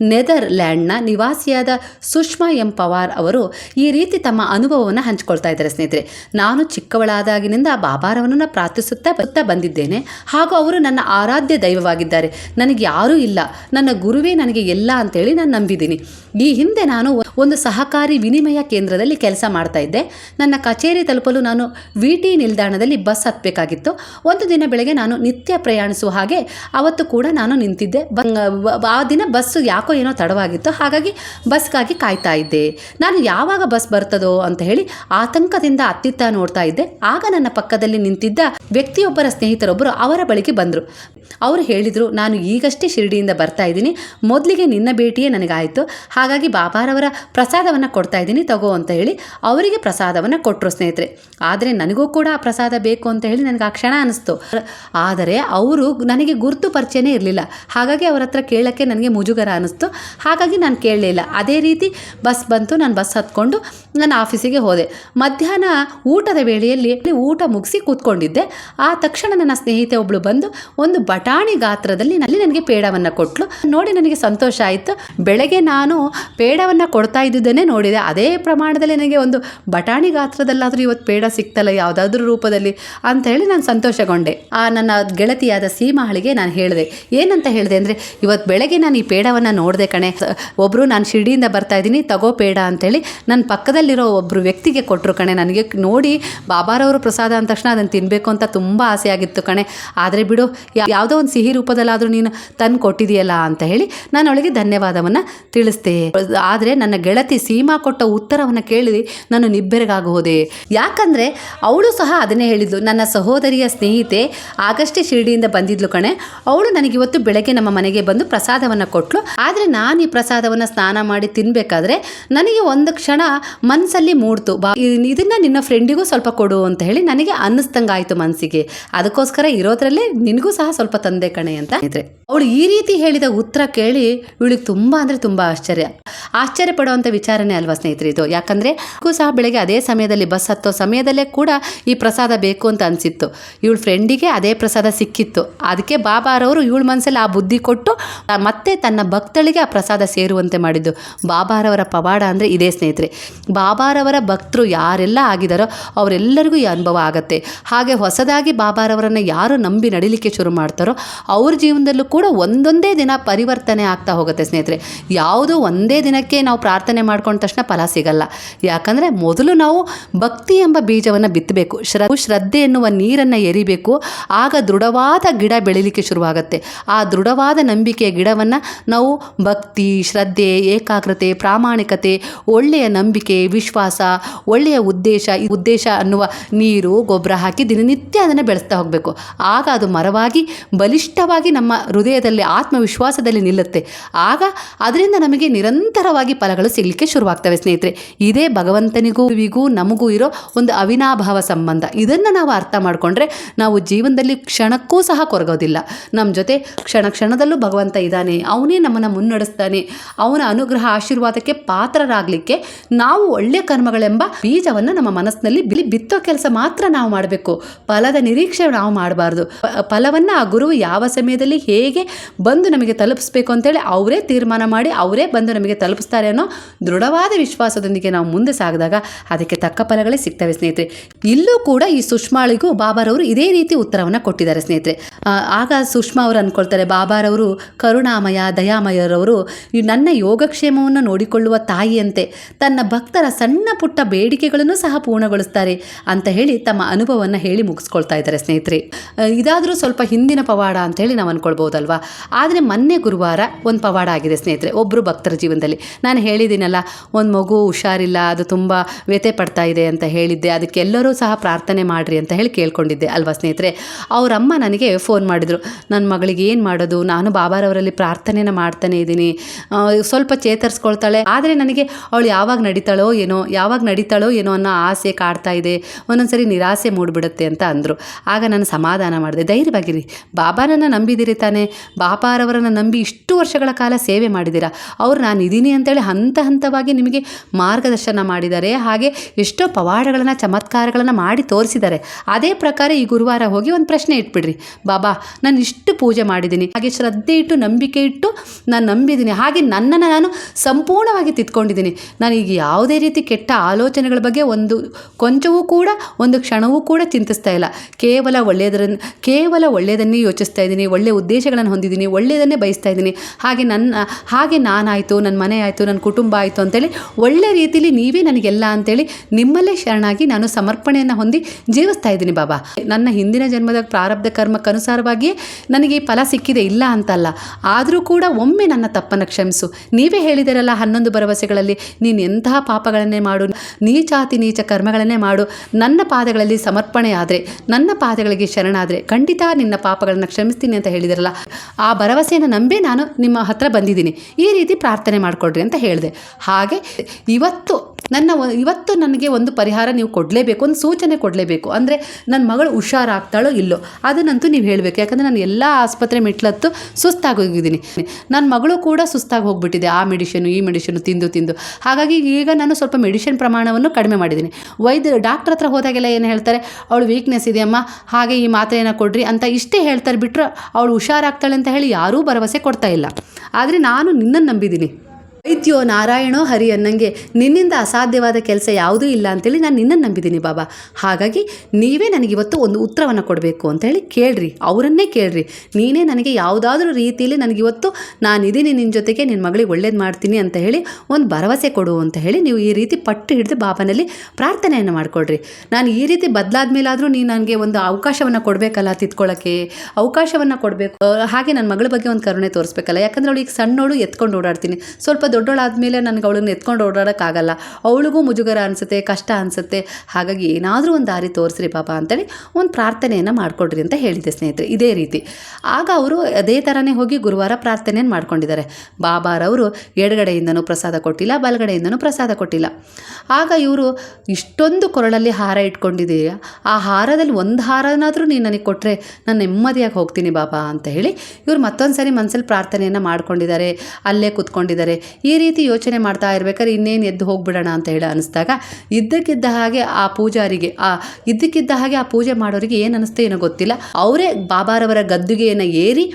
ನೆದರ್ಲ್ಯಾಂಡ್ನ ನಿವಾಸಿಯಾದ ಸುಷ್ಮಾ ಎಂ ಪವಾರ್ ಅವರು ಈ ರೀತಿ ತಮ್ಮ ಅನುಭವವನ್ನು ಹಂಚಿಕೊಳ್ತಾ ಇದ್ದಾರೆ ಸ್ನೇಹಿತರೆ. ನಾನು ಚಿಕ್ಕವಳಾದಾಗಿನಿಂದ ಬಾಬಾರವನನ್ನು ಪ್ರಾರ್ಥಿಸುತ್ತಾ ಬಂದಿದ್ದೇನೆ. ಹಾಗೂ ಅವರು ನನ್ನ ಆರಾಧ್ಯ ದೈವವಾಗಿದ್ದಾರೆ. ನನಗೆ ಯಾರೂ ಇಲ್ಲ. ನನ್ನ ಗುರುವೇ ನನಗೆ ಎಲ್ಲ ಅಂತೇಳಿ ನಾನು ನಂಬಿದ್ದೀನಿ. ಈ ಹಿಂದೆ ನಾನು ಒಂದು ಸಹಕಾರಿ ವಿನಿಮಯ ಕೇಂದ್ರದಲ್ಲಿ ಕೆಲಸ ಮಾಡ್ತಾ ಇದ್ದೆ. ನನ್ನ ಕಚೇರಿ ತಲುಪಲು ನಾನು ವಿ ಟಿ ನಿಲ್ದಾಣದಲ್ಲಿ ಬಸ್ ಹತ್ತಬೇಕಾಗಿತ್ತು ಒಂದು ದಿನ ಬೆಳಗ್ಗೆ ನಾನು ನಿತ್ಯ ಪ್ರಯಾಣಿಸುವ ಹಾಗೆ ಅವತ್ತು ಕೂಡ ನಾನು ನಿಂತಿದ್ದೆ. ಆ ದಿನ ಬಸ್ಸು ಯಾಕೋ ಏನೋ ತಡವಾಗಿತ್ತು. ಹಾಗಾಗಿ ಬಸ್ಗಾಗಿ ಕಾಯ್ತಾ ಇದ್ದೆ. ನಾನು ಯಾವಾಗ ಬಸ್ ಬರ್ತದೋ ಅಂತ ಹೇಳಿ ಆತಂಕದಿಂದ ಅತ್ತಿತ್ತ ನೋಡ್ತಾ ಇದ್ದೆ. ಆಗ ನನ್ನ ಪಕ್ಕದಲ್ಲಿ ನಿಂತಿದ್ದ ವ್ಯಕ್ತಿಯೊಬ್ಬರ ಸ್ನೇಹಿತರೊಬ್ಬರು ಅವರ ಬಳಿಗೆ ಬಂದರು. ಅವರು ಹೇಳಿದರು, ನಾನು ಈಗಷ್ಟೇ ಶಿರಡಿಯಿಂದ ಬರ್ತಾ ಇದ್ದೀನಿ. ಮೊದಲಿಗೆ ನಿನ್ನ ಭೇಟಿಯೇ ನನಗಾಯಿತು. ಹಾಗಾಗಿ ಬಾಬಾರವರ ಪ್ರಸಾದವನ್ನು ಕೊಡ್ತಾ ಇದ್ದೀನಿ. ತಗೋ ಅಂತ ಹೇಳಿ ಅವರಿಗೆ ಪ್ರಸಾದವನ್ನು ಕೊಟ್ಟರು ಸ್ನೇಹಿತರೆ. ಆದರೆ ನನಗೂ ಕೂಡ ಆ ಪ್ರಸಾದ ಬೇಕು ಅಂತ ಹೇಳಿ ನನಗೆ ಆ ಕ್ಷಣ ಅನ್ನಿಸ್ತು ಆದರೆ ಅವರು ನನಗೆ ಗುರುತು ಪರಿಚಯನೇ ಇರಲಿಲ್ಲ. ಹಾಗಾಗಿ ಅವರ ಹತ್ರ ಕೇಳೋಕ್ಕೆ ನನಗೆ ಮುಜುಗರ ಅನ್ನಿಸ್ತು ಹಾಗಾಗಿ ನಾನು ಕೇಳಲಿಲ್ಲ ಅದೇ ರೀತಿ ಬಸ್ ಬಂತು. ನಾನು ಬಸ್ ಹತ್ಕೊಂಡು ನಾನು ಆಫೀಸಿಗೆ ಹೋದೆ. ಮಧ್ಯಾಹ್ನ ಊಟದ ವೇಳೆಯಲ್ಲಿ ಊಟ ಮುಗಿಸಿ ಕೂತ್ಕೊಂಡಿದ್ದೆ. ಆ ತಕ್ಷಣ ನನ್ನ ಸ್ನೇಹಿತೆ ಒಬ್ಬಳು ಬಂದು ಒಂದು ಬಟಾಣಿ ಗಾತ್ರದಲ್ಲಿ ನಲ್ಲಿ ನನಗೆ ಪೇಡವನ್ನು ಕೊಟ್ಲು. ನೋಡಿ ನನಗೆ ಸಂತೋಷ ಆಯಿತು. ಬೆಳಗ್ಗೆ ನಾನು ಪೇಡವನ್ನು ಕೊಡ್ತಾ ಇದ್ದುದನ್ನೇ ನೋಡಿದೆ. ಅದೇ ಪ್ರಮಾಣದಲ್ಲಿ ನನಗೆ ಒಂದು ಬಟಾಣಿ ಗಾತ್ರದಲ್ಲಾದರೂ ಇವತ್ತು ಪೇಡ ಸಿಕ್ತಲ್ಲ ಯಾವುದಾದ್ರೂ ರೂಪದಲ್ಲಿ ಅಂತ ಹೇಳಿ ನಾನು ಸಂತೋಷಗೊಂಡೆ. ಆ ನನ್ನ ಗೆಳತಿಯಾದ ಸೀಮಾಳಿಗೆ ನಾನು ಹೇಳಿದೆ, ಏನಂತ ಹೇಳಿದೆ ಅಂದರೆ, ಇವತ್ತು ಬೆಳಗ್ಗೆ ನಾನು ಈ ಪೇಡವನ್ನು ನೋಡಿದೆ ಕಣೆ. ಒಬ್ಬರು ನಾನು ಶಿರ್ಡಿಯಿಂದ ಬರ್ತಾ ಇದ್ದೀನಿ, ತಗೋ ಪೇಡ ಅಂತೇಳಿ ನನ್ನ ಪಕ್ಕದಲ್ಲಿರೋ ಒಬ್ಬರು ವ್ಯಕ್ತಿಗೆ ಕೊಟ್ಟರು ಕಣೆ. ನನಗೆ ನೋಡಿ ಬಾಬಾರವರು ಪ್ರಸಾದ ಅಂದ ತಕ್ಷಣ ಅದನ್ನು ತಿನ್ನಬೇಕು ಅಂತ ತುಂಬ ಆಸೆ ಆಗಿತ್ತು ಕಣೆ. ಆದರೆ ಬಿಡು, ಯಾವುದೋ ಒಂದು ಸಿಹಿ ರೂಪದಲ್ಲಾದರೂ ನೀನು ತಂದು ಕೊಟ್ಟಿದೆಯಲ್ಲ ಅಂತ ಹೇಳಿ ನಾನು ಅವಳಿಗೆ ಧನ್ಯವಾದವನ್ನು ತಿಳಿಸ್ತೆ ಆದರೆ ನನ್ನ ಗೆಳತಿ ಸೀಮಾ ಕೊಟ್ಟ ಉತ್ತರವನ್ನು ಕೇಳಿ ನಾನು ನಿಬ್ಬೆರಗಾಗುವುದೆ ಯಾಕಂದರೆ ಅವಳು ಸಹ ಅದನ್ನೇ ಹೇಳಿದ್ಲು, ನನ್ನ ಸಹೋದರಿಯ ಸ್ನೇಹಿತೆ ಆಗಷ್ಟೇ ಶಿರಡಿಯಿಂದ ಬಂದಿದ್ಲು ಕಣೆ. ಅವಳು ನನಗಿವತ್ತು ಬೆಳಗ್ಗೆ ನಮ್ಮ ಮನೆಗೆ ಬಂದು ಪ್ರಸಾದವನ್ನು ಕೊಟ್ಟಳು ಆದರೆ ನಾನು ಈ ಪ್ರಸಾದವನ್ನು ಸ್ನಾನ ಮಾಡಿ ತಿನ್ನಬೇಕಾದ್ರೆ ನನಗೆ ಒಂದು ಕ್ಷಣ ಮನಸ್ಸಲ್ಲಿ ಮೂಡ್ತು. ಬಾ ಇದ್- ಇದನ್ನ ನಿನ್ನ ಫ್ರೆಂಡಿಗೂ ಸ್ವಲ್ಪ ಕೊಡು ಅಂತ ಹೇಳಿ ನನಗೆ ಅನ್ನಿಸ್ದಂಗಾಯ್ತು ಮನಸ್ಸಿಗೆ ಅದಕ್ಕೋಸ್ಕರ ಇರೋದ್ರಲ್ಲೇ ನಿನಗೂ ಸಹ ಸ್ವಲ್ಪ ತಂದೆ ಕಣೆ ಅಂತ ಇದ್ರೆ ಅವಳು ಈ ರೀತಿ ಹೇಳಿದ ಉತ್ತರ ಕೇಳಿ ಇವಳಿಗೆ ತುಂಬ ಅಂದರೆ ತುಂಬ ಆಶ್ಚರ್ಯ. ಆಶ್ಚರ್ಯ ಪಡುವಂಥ ವಿಚಾರನೇ ಅಲ್ವಾ ಸ್ನೇಹಿತರೆ ಇದು? ಯಾಕಂದರೆ ಸಹ ಬೆಳಗ್ಗೆ ಅದೇ ಸಮಯದಲ್ಲಿ ಬಸ್ ಹತ್ತೋ ಸಮಯದಲ್ಲೇ ಕೂಡ ಈ ಪ್ರಸಾದ ಬೇಕು ಅಂತ ಅನಿಸಿತ್ತು. ಇವಳ ಫ್ರೆಂಡಿಗೆ ಅದೇ ಪ್ರಸಾದ ಸಿಕ್ಕಿತ್ತು. ಅದಕ್ಕೆ ಬಾಬಾರವರು ಇವಳ ಮನಸ್ಸಲ್ಲಿ ಆ ಬುದ್ಧಿ ಕೊಟ್ಟು ಮತ್ತೆ ತನ್ನ ಭಕ್ತಳಿಗೆ ಆ ಪ್ರಸಾದ ಸೇರುವಂತೆ ಮಾಡಿದ್ದು. ಬಾಬಾರವರ ಪವಾಡ ಅಂದರೆ ಇದೇ ಸ್ನೇಹಿತರೆ. ಬಾಬಾರವರ ಭಕ್ತರು ಯಾರೆಲ್ಲ ಆಗಿದಾರೋ ಅವರೆಲ್ಲರಿಗೂ ಈ ಅನುಭವ ಆಗುತ್ತೆ. ಹಾಗೆ ಹೊಸದಾಗಿ ಬಾಬಾರವರನ್ನು ಯಾರು ನಂಬಿ ನಡೀಲಿಕ್ಕೆ ಶುರು ಮಾಡ್ತಾರೋ ಅವ್ರ ಜೀವನದಲ್ಲೂ ಕೂಡ ಒಂದೊಂದೇ ದಿನ ಪರಿವರ್ತನೆ ಆಗ್ತಾ ಹೋಗುತ್ತೆ ಸ್ನೇಹಿತರೆ. ಯಾವುದೋ ಒಂದೇ ದಿನಕ್ಕೆ ನಾವು ಪ್ರಾರ್ಥನೆ ಮಾಡ್ಕೊಂಡ ತಕ್ಷಣ ಫಲ ಸಿಗಲ್ಲ. ಯಾಕಂದರೆ ಮೊದಲು ನಾವು ಭಕ್ತಿ ಎಂಬ ಬೀಜವನ್ನು ಬಿತ್ತಬೇಕು. ಶ್ರ, ಶ್ರದ್ಧೆ ಎನ್ನುವ ನೀರನ್ನು ಎರಿಬೇಕು. ಆಗ ದೃಢವಾದ ಗಿಡ ಬೆಳೀಲಿಕ್ಕೆ ಶುರುವಾಗುತ್ತೆ. ಆ ದೃಢವಾದ ನಂಬಿಕೆಯ ಗಿಡವನ್ನು ನಾವು ಭಕ್ತಿ, ಶ್ರದ್ಧೆ, ಏಕಾಗ್ರತೆ, ಪ್ರಾಮಾಣಿಕತೆ, ಒಳ್ಳೆಯ ನಂಬಿಕೆ, ವಿಶ್ವಾಸ, ಒಳ್ಳೆಯ ಉದ್ದೇಶ, ಈ ಉದ್ದೇಶ ಅನ್ನುವ ನೀರು, ಗೊಬ್ಬರ ಹಾಕಿ ದಿನನಿತ್ಯ ಅದನ್ನು ಬೆಳೆಸ್ತಾ ಹೋಗಬೇಕು. ಆಗ ಅದು ಮರವಾಗಿ, ಬಲಿಷ್ಠವಾಗಿ ನಮ್ಮ ಹೃದಯದಲ್ಲಿ ಆತ್ಮವಿಶ್ವಾಸದಲ್ಲಿ ನಿಲ್ಲುತ್ತೆ. ಆಗ ಅದರಿಂದ ನಮಗೆ ನಿರಂತರವಾಗಿ ಫಲಗಳು ಸಿಗಲಿಕ್ಕೆ ಶುರುವಾಗ್ತವೆ ಸ್ನೇಹಿತರೆ. ಇದೇ ಭಗವಂತನಿಗೂ ನಮಗೂ ಇರೋ ಒಂದು ಅವಿನಾಭಾವ ಸಂಬಂಧ. ಇದನ್ನು ನಾವು ಅರ್ಥ ಮಾಡಿಕೊಂಡ್ರೆ ನಾವು ಜೀವನದಲ್ಲಿ ಕ್ಷಣಕ್ಕೂ ಸಹ ಕೊರಗೋದಿಲ್ಲ. ನಮ್ಮ ಜೊತೆ ಕ್ಷಣ ಕ್ಷಣದಲ್ಲೂ ಭಗವಂತ ಇದ್ದಾನೆ. ಅವನೇ ನಮ್ಮನ್ನು ಮುನ್ನಡೆಸ್ತಾನೆ. ಅವನ ಅನುಗ್ರಹ ಆಶೀರ್ವಾದಕ್ಕೆ ಪಾತ್ರರಾಗಲಿಕ್ಕೆ ನಾವು ಒಳ್ಳೆಯ ಕರ್ಮಗಳೆಂಬ ಬೀಜವನ್ನು ನಮ್ಮ ಮನಸ್ಸಿನಲ್ಲಿ ಬಿಲಿ ಬಿತ್ತೋ ಕೆಲಸ ಮಾತ್ರ ನಾವು ಮಾಡಬೇಕು. ಫಲದ ನಿರೀಕ್ಷೆ ನಾವು ಮಾಡಬಾರ್ದು. ಫಲವನ್ನು ಆ ಗುರು ಯಾವ ಸಮಯದಲ್ಲಿ ಹೇಗೆ ಬಂದು ನಮಗೆ ತಲುಪಿಸ್ಬೇಕು ಅಂತೇಳಿ ಅವರೇ ತೀರ್ಮಾನ ಮಾಡಿ ಅವರೇ ಬಂದು ನಮಗೆ ತಲುಪಿಸ್ತಾರೆ ಅನ್ನೋ ದೃಢವಾದ ವಿಶ್ವಾಸದೊಂದಿಗೆ ನಾವು ಮುಂದೆ ಸಾಗಿದಾಗ ಅದಕ್ಕೆ ತಕ್ಕ ಫಲಗಳೇ ಸಿಗ್ತವೆ ಸ್ನೇಹಿತರೆ. ಇಲ್ಲೂ ಕೂಡ ಈ ಸುಷ್ಮಾಳಿಗೂ ಬಾಬಾರವರು ಇದೇ ರೀತಿ ಉತ್ತರವನ್ನು ಕೊಟ್ಟಿದ್ದಾರೆ ಸ್ನೇಹಿತರೆ. ಆಗ ಸುಷ್ಮಾ ಅವರು ಅಂದ್ಕೊಳ್ತಾರೆ, ಬಾಬಾರವರು ಕರುಣಾಮಯ, ದಯಾಮಯರವರು ನನ್ನ ಯೋಗಕ್ಷೇಮವನ್ನು ನೋಡಿಕೊಳ್ಳುವ ತಾಯಿಯಂತೆ, ತನ್ನ ಭಕ್ತರ ಸಣ್ಣ ಪುಟ್ಟ ಬೇಡಿಕೆಗಳನ್ನು ಸಹ ಪೂರ್ಣಗೊಳಿಸ್ತಾರೆ ಅಂತ ಹೇಳಿ ತಮ್ಮ ಅನುಭವವನ್ನು ಹೇಳಿ ಮುಗಿಸ್ಕೊಳ್ತಾ ಇದ್ದಾರೆ ಸ್ನೇಹಿತರೆ. ಇದಾದರೂ ಸ್ವಲ್ಪ ಹಿಂದಿನ ಪವಾಡ ಅಂತ ಹೇಳಿ ನಾವು ಅನ್ಕೊಳ್ಬೋದಲ್ವಾ ಆದರೆ ಮೊನ್ನೆ ಗುರುವಾರ ಒಂದು ಪವಾಡ ಆಗಿದೆ ಸ್ನೇಹಿತರೆ ಒಬ್ಬರು ಭಕ್ತರ ಜೀವನದಲ್ಲಿ. ನಾನು ಹೇಳಿದ್ದೀನಲ್ಲ, ಒಂದು ಮಗು ಹುಷಾರಿಲ್ಲ, ಅದು ತುಂಬ ವ್ಯಥೆ ಪಡ್ತಾ ಇದೆ ಅಂತ ಹೇಳಿದ್ದೆ, ಅದಕ್ಕೆ ಎಲ್ಲರೂ ಸಹ ಪ್ರಾರ್ಥನೆ ಮಾಡಿರಿ ಅಂತ ಹೇಳಿ ಕೇಳ್ಕೊಂಡಿದ್ದೆ ಅಲ್ವಾ ಸ್ನೇಹಿತರೆ? ಅವರಮ್ಮ ನನಗೆ ಫೋನ್ ಮಾಡಿದರು ನನ್ನ ಮಗಳಿಗೆ ಏನು ಮಾಡೋದು? ನಾನು ಬಾಬಾರವರಲ್ಲಿ ಪ್ರಾರ್ಥನೆನ ಮಾಡ್ತಾನೆ ಇದ್ದೀನಿ ಸ್ವಲ್ಪ ಚೇತರಿಸ್ಕೊಳ್ತಾಳೆ, ಆದರೆ ನನಗೆ ಅವಳು ಯಾವಾಗ ನಡೀತಾಳೋ ಏನೋ, ಯಾವಾಗ ನಡೀತಾಳೋ ಏನೋ ಅನ್ನೋ ಆಸೆ ಕಾಡ್ತಾ ಇದೆ, ಒಂದೊಂದ್ಸರಿ ನಿರಾಸೆ ಮೂಡಿಬಿಡುತ್ತೆ ಅಂತ ಅಂದರು. ಆಗ ನಾನು ಸಮಾಧಾನ ಮಾಡಿದೆ, ಧೈರ್ಯವಾಗಿರಿ, ಬಾಬಾನನ್ನು ನಂಬಿದಿರಿ ತಾನೇ ಬಾಬಾರವರನ್ನು ನಂಬಿ ಇಷ್ಟು ವರ್ಷಗಳ ಕಾಲ ಸೇವೆ ಮಾಡಿದ್ದೀರಾ? ಅವ್ರು ನಾನು ಇದ್ದೀನಿ ಅಂತೇಳಿ ಹಂತ ಹಂತವಾಗಿ ನಿಮಗೆ ಮಾರ್ಗದರ್ಶನ ಮಾಡಿದ್ದಾರೆ. ಹಾಗೆ ಎಷ್ಟೋ ಪವಾಡಗಳನ್ನು, ಚಮತ್ಕಾರಗಳನ್ನು ಮಾಡಿ ತೋರಿಸಿದ್ದಾರೆ. ಅದೇ ಪ್ರಕಾರ ಈ ಗುರುವಾರ ಹೋಗಿ ಒಂದು ಪ್ರಶ್ನೆ ಇಟ್ಬಿಡ್ರಿ. ಬಾಬಾ, ನಾನು ಇಷ್ಟು ಪೂಜೆ ಮಾಡಿದ್ದೀನಿ. ಹಾಗೆ ಶ್ರದ್ಧೆ ಇಟ್ಟು, ನಂಬಿಕೆ ಇಟ್ಟು ನಾನು ನಂಬಿದ್ದೀನಿ. ಹಾಗೆ ನನ್ನನ್ನು ನಾನು ಸಂಪೂರ್ಣವಾಗಿ ತಿದ್ಕೊಂಡಿದ್ದೀನಿ. ನಾನು ಈಗ ಯಾವುದೇ ರೀತಿ ಕೆಟ್ಟ ಆಲೋಚನೆಗಳ ಬಗ್ಗೆ ಒಂದು ಕೊಂಚವೂ ಕೂಡ, ಒಂದು ಕ್ಷಣವೂ ಕೂಡ ಚಿಂತಿಸ್ತಾ ಇಲ್ಲ. ಕೇವಲ ಒಳ್ಳೆಯದರನ್ನು ಕೇವಲ ಒಳ್ಳೆಯದನ್ನೇ ಯೋಚಿಸ್ತಾ ಇದ್ದೀನಿ. ಒಳ್ಳೆಯ ಉದ್ದೇಶಗಳನ್ನು ಹೊಂದಿದ್ದೀನಿ. ಒಳ್ಳೆಯದನ್ನೇ ಬಯಸ್ತಾ ಇದ್ದೀನಿ. ಹಾಗೆ ನನ್ನ, ಹಾಗೆ ನಾನಾಯಿತು ನನ್ನ ಮನೆ ಆಯಿತು ನನ್ನ ಕುಟುಂಬ ಆಯಿತು ಅಂತೇಳಿ ಒಳ್ಳೆ ರೀತಿಲಿ ನೀವೇ ನನಗೆಲ್ಲ ಅಂತೇಳಿ ನಿಮ್ಮಲ್ಲೇ ಶರಣಾಗಿ ನಾನು ಸಮರ್ಪಣೆಯನ್ನು ಹೊಂದಿ ಜೀವಿಸ್ತಾ ಇದ್ದೀನಿ ಬಾಬಾ. ನನ್ನ ಹಿಂದಿನ ಜನ್ಮದ ಪ್ರಾರಬ್ಧ ಕರ್ಮಕ್ಕನುಸಾರವಾಗಿಯೇ ನನಗೆ ಫಲ ಸಿಕ್ಕಿದೆ, ಇಲ್ಲ ಅಂತಲ್ಲ. ಆದರೂ ಕೂಡ ಒಮ್ಮೆ ನನ್ನ ತಪ್ಪನ್ನು ಕ್ಷಮಿಸು. ನೀವೇ ಹೇಳಿದಿರಲ್ಲ ಹನ್ನೊಂದು ಭರವಸೆಗಳಲ್ಲಿ, ನೀನು ಎಂತಹ ಪಾಪಗಳನ್ನೇ ಮಾಡು ನೀಚಾತಿ ನೀಚ ಕರ್ಮಗಳನ್ನೇ ಮಾಡು, ನನ್ನ ಪಾದಗಳಲ್ಲಿ ಸಮರ್ಪಣೆ ಆದರೆ ನನ್ನ ಪಾದಗಳಿಗೆ ಶರಣಾದರೆ ಖಂಡಿತ ನಿನ್ನ ಪಾಪಗಳನ್ನು ಕ್ಷಮಿಸ್ತೀನಿ ಅಂತ ಹೇಳಿದಿರಲ್ಲ. ಆ ಭರವಸೆಯನ್ನು ನಂಬಿ ನಾನು ನಿಮ್ಮ ಹತ್ರ ಬಂದಿದ್ದೀನಿ. ಈ ರೀತಿ ಪ್ರಾರ್ಥನೆ ಮಾಡಿಕೊಡ್ರಿ ಅಂತ ಹೇಳಿದೆ. ಹಾಗೆ ಇವತ್ತು ನನ್ನ ಇವತ್ತು ನನಗೆ ಒಂದು ಪರಿಹಾರ ನೀವು ಕೊಡಲೇಬೇಕು, ಒಂದು ಸೂಚನೆ ಕೊಡಲೇಬೇಕು. ಅಂದರೆ ನನ್ನ ಮಗಳು ಹುಷಾರಾಗ್ತಾಳೋ ಇಲ್ಲೋ, ಅದನ್ನಂತೂ ನೀವು ಹೇಳಬೇಕು. ಯಾಕಂದರೆ ನಾನು ಎಲ್ಲ ಆಸ್ಪತ್ರೆ ಮೆಟ್ಲತ್ತು ಸುಸ್ತಾಗಿ ಹೋಗಿದ್ದೀನಿ ನನ್ನ ಮಗಳು ಕೂಡ ಸುಸ್ತಾಗಿ ಹೋಗ್ಬಿಟ್ಟಿದೆ. ಆ ಮೆಡಿಷನು ಈ ಮೆಡಿಷನು ತಿಂದು ತಿಂದು. ಹಾಗಾಗಿ ಈಗ ನಾನು ಸ್ವಲ್ಪ ಮೆಡಿಷನ್ ಪ್ರಮಾಣವನ್ನು ಕಡಿಮೆ ಮಾಡಿದ್ದೀನಿ. ವೈದ್ಯ, ಡಾಕ್ಟ್ರ್ ಹತ್ರ ಹೋದಾಗೆಲ್ಲ ಏನು ಹೇಳ್ತಾರೆ? ಅವಳು ವೀಕ್ನೆಸ್ ಇದೆಯಮ್ಮ, ಹಾಗೆ ಈ ಮಾತ್ರೆಯನ್ನು ಕೊಡ್ರಿ ಅಂತ ಇಷ್ಟೇ ಹೇಳ್ತಾರೆ. ಬಿಟ್ಟರೆ ಅವಳು ಹುಷಾರಾಗ್ತಾಳೆ ಅಂತ ಹೇಳಿ ಯಾರೂ ಭರವಸೆ ಕೊಡ್ತಾ ಇಲ್ಲ. ಆದರೆ ನಾನು ನಿನ್ನನ್ನು ನಂಬಿದ್ದೀನಿ. ವೈದ್ಯೋ ನಾರಾಯಣೋ ಹರಿ ಅನ್ನಂಗೆ, ನಿನ್ನಿಂದ ಅಸಾಧ್ಯವಾದ ಕೆಲಸ ಯಾವುದೂ ಇಲ್ಲ ಅಂತೇಳಿ ನಾನು ನಿನ್ನನ್ನು ನಂಬಿದ್ದೀನಿ ಬಾಬಾ. ಹಾಗಾಗಿ ನೀವೇ ನನಗಿವತ್ತು ಒಂದು ಉತ್ತರವನ್ನು ಕೊಡಬೇಕು ಅಂತೇಳಿ ಕೇಳ್ರಿ, ಅವರನ್ನೇ ಕೇಳ್ರಿ. ನೀನೇ ನನಗೆ ಯಾವುದಾದ್ರೂ ರೀತಿಯಲ್ಲಿ ನನಗಿವತ್ತು ನಾನಿದ್ದೀನಿ ನಿನ್ನ ಜೊತೆಗೆ ನಿನ್ನ ಮಗಳಿಗೆ ಒಳ್ಳೇದು ಮಾಡ್ತೀನಿ ಅಂತ ಹೇಳಿ ಒಂದು ಭರವಸೆ ಕೊಡು ಅಂತ ಹೇಳಿ ನೀವು ಈ ರೀತಿ ಪಟ್ಟು ಹಿಡಿದು ಬಾಬನಲ್ಲಿ ಪ್ರಾರ್ಥನೆಯನ್ನು ಮಾಡಿಕೊಡ್ರಿ. ನಾನು ಈ ರೀತಿ ಬದಲಾದ ಮೇಲಾದರೂ ನೀನು ನನಗೆ ಒಂದು ಅವಕಾಶವನ್ನು ಕೊಡಬೇಕಲ್ಲ ತಿತ್ಕೊಳ್ಳೋಕ್ಕೆ ಅವಕಾಶವನ್ನು ಕೊಡಬೇಕು. ಹಾಗೆ ನನ್ನ ಮಗಳ ಬಗ್ಗೆ ಒಂದು ಕರುಣೆ ತೋರಿಸ್ಬೇಕಲ್ಲ, ಯಾಕಂದ್ರೆ ಅವಳು ಈಗ ಸಣ್ಣೋಳು ಎತ್ಕೊಂಡು ಓಡಾಡ್ತೀನಿ. ಸ್ವಲ್ಪ ದೊಡ್ಡೋಳಾದ್ಮೇಲೆ ನನಗೆ ಅವಳನ್ನ ಎತ್ಕೊಂಡು ಓಡಾಡೋಕ್ಕಾಗಲ್ಲ. ಅವಳಿಗೂ ಮುಜುಗರ ಅನಿಸುತ್ತೆ, ಕಷ್ಟ ಅನಿಸುತ್ತೆ. ಹಾಗಾಗಿ ಏನಾದರೂ ಒಂದು ದಾರಿ ತೋರಿಸ್ರಿ ಪಾಪ ಅಂತೇಳಿ ಒಂದು ಪ್ರಾರ್ಥನೆಯನ್ನು ಮಾಡಿಕೊಡ್ರಿ ಅಂತ ಹೇಳಿದೆ ಸ್ನೇಹಿತರೆ, ಇದೇ ರೀತಿ. ಆಗ ಅವರು ಅದೇ ಥರನೇ ಹೋಗಿ ಗುರುವಾರ ಪ್ರಾರ್ಥನೆಯನ್ನು ಮಾಡ್ಕೊಂಡಿದ್ದಾರೆ. ಬಾಬಾರವರು ಎಡಗಡೆಯಿಂದನೂ ಪ್ರಸಾದ ಕೊಟ್ಟಿಲ್ಲ, ಬಲಗಡೆಯಿಂದನೂ ಪ್ರಸಾದ ಕೊಟ್ಟಿಲ್ಲ. ಆಗ ಇವರು, ಇಷ್ಟೊಂದು ಕೊರಳಲ್ಲಿ ಹಾರ ಇಟ್ಕೊಂಡಿದೆಯಾ ಆ ಹಾರದಲ್ಲಿ ಒಂದು ಹಾರನಾದರೂ ನೀನು ನನಗೆ ಕೊಟ್ಟರೆ ನಾನು ನೆಮ್ಮದಿಯಾಗಿ ಹೋಗ್ತೀನಿ ಬಾಬಾ ಅಂತ ಹೇಳಿ ಇವರು ಮತ್ತೊಂದು ಸರಿ ಮನಸ್ಸಲ್ಲಿ ಪ್ರಾರ್ಥನೆಯನ್ನು ಮಾಡ್ಕೊಂಡಿದ್ದಾರೆ. ಅಲ್ಲೇ ಕೂತ್ಕೊಂಡಿದ್ದಾರೆ. ಈ ರೀತಿ ಯೋಚನೆ ಮಾಡ್ತಾ ಇರ್ಬೇಕಾದ್ರೆ ಇನ್ನೇನು ಎದ್ದು ಹೋಗ್ಬಿಡೋಣ ಅಂತ ಹೇಳಿ ಅನಿಸ್ದಾಗ, ಇದ್ದಕ್ಕಿದ್ದ ಹಾಗೆ ಆ ಪೂಜಾರಿಗೆ, ಆ ಇದ್ದಕ್ಕಿದ್ದ ಹಾಗೆ ಆ ಪೂಜೆ ಮಾಡೋರಿಗೆ ಏನು ಅನಿಸ್ತೇನೋ ಗೊತ್ತಿಲ್ಲ. ಅವರೇ ಬಾಬಾರವರ ಗದ್ದುಗೆಯನ್ನು ಏರಿ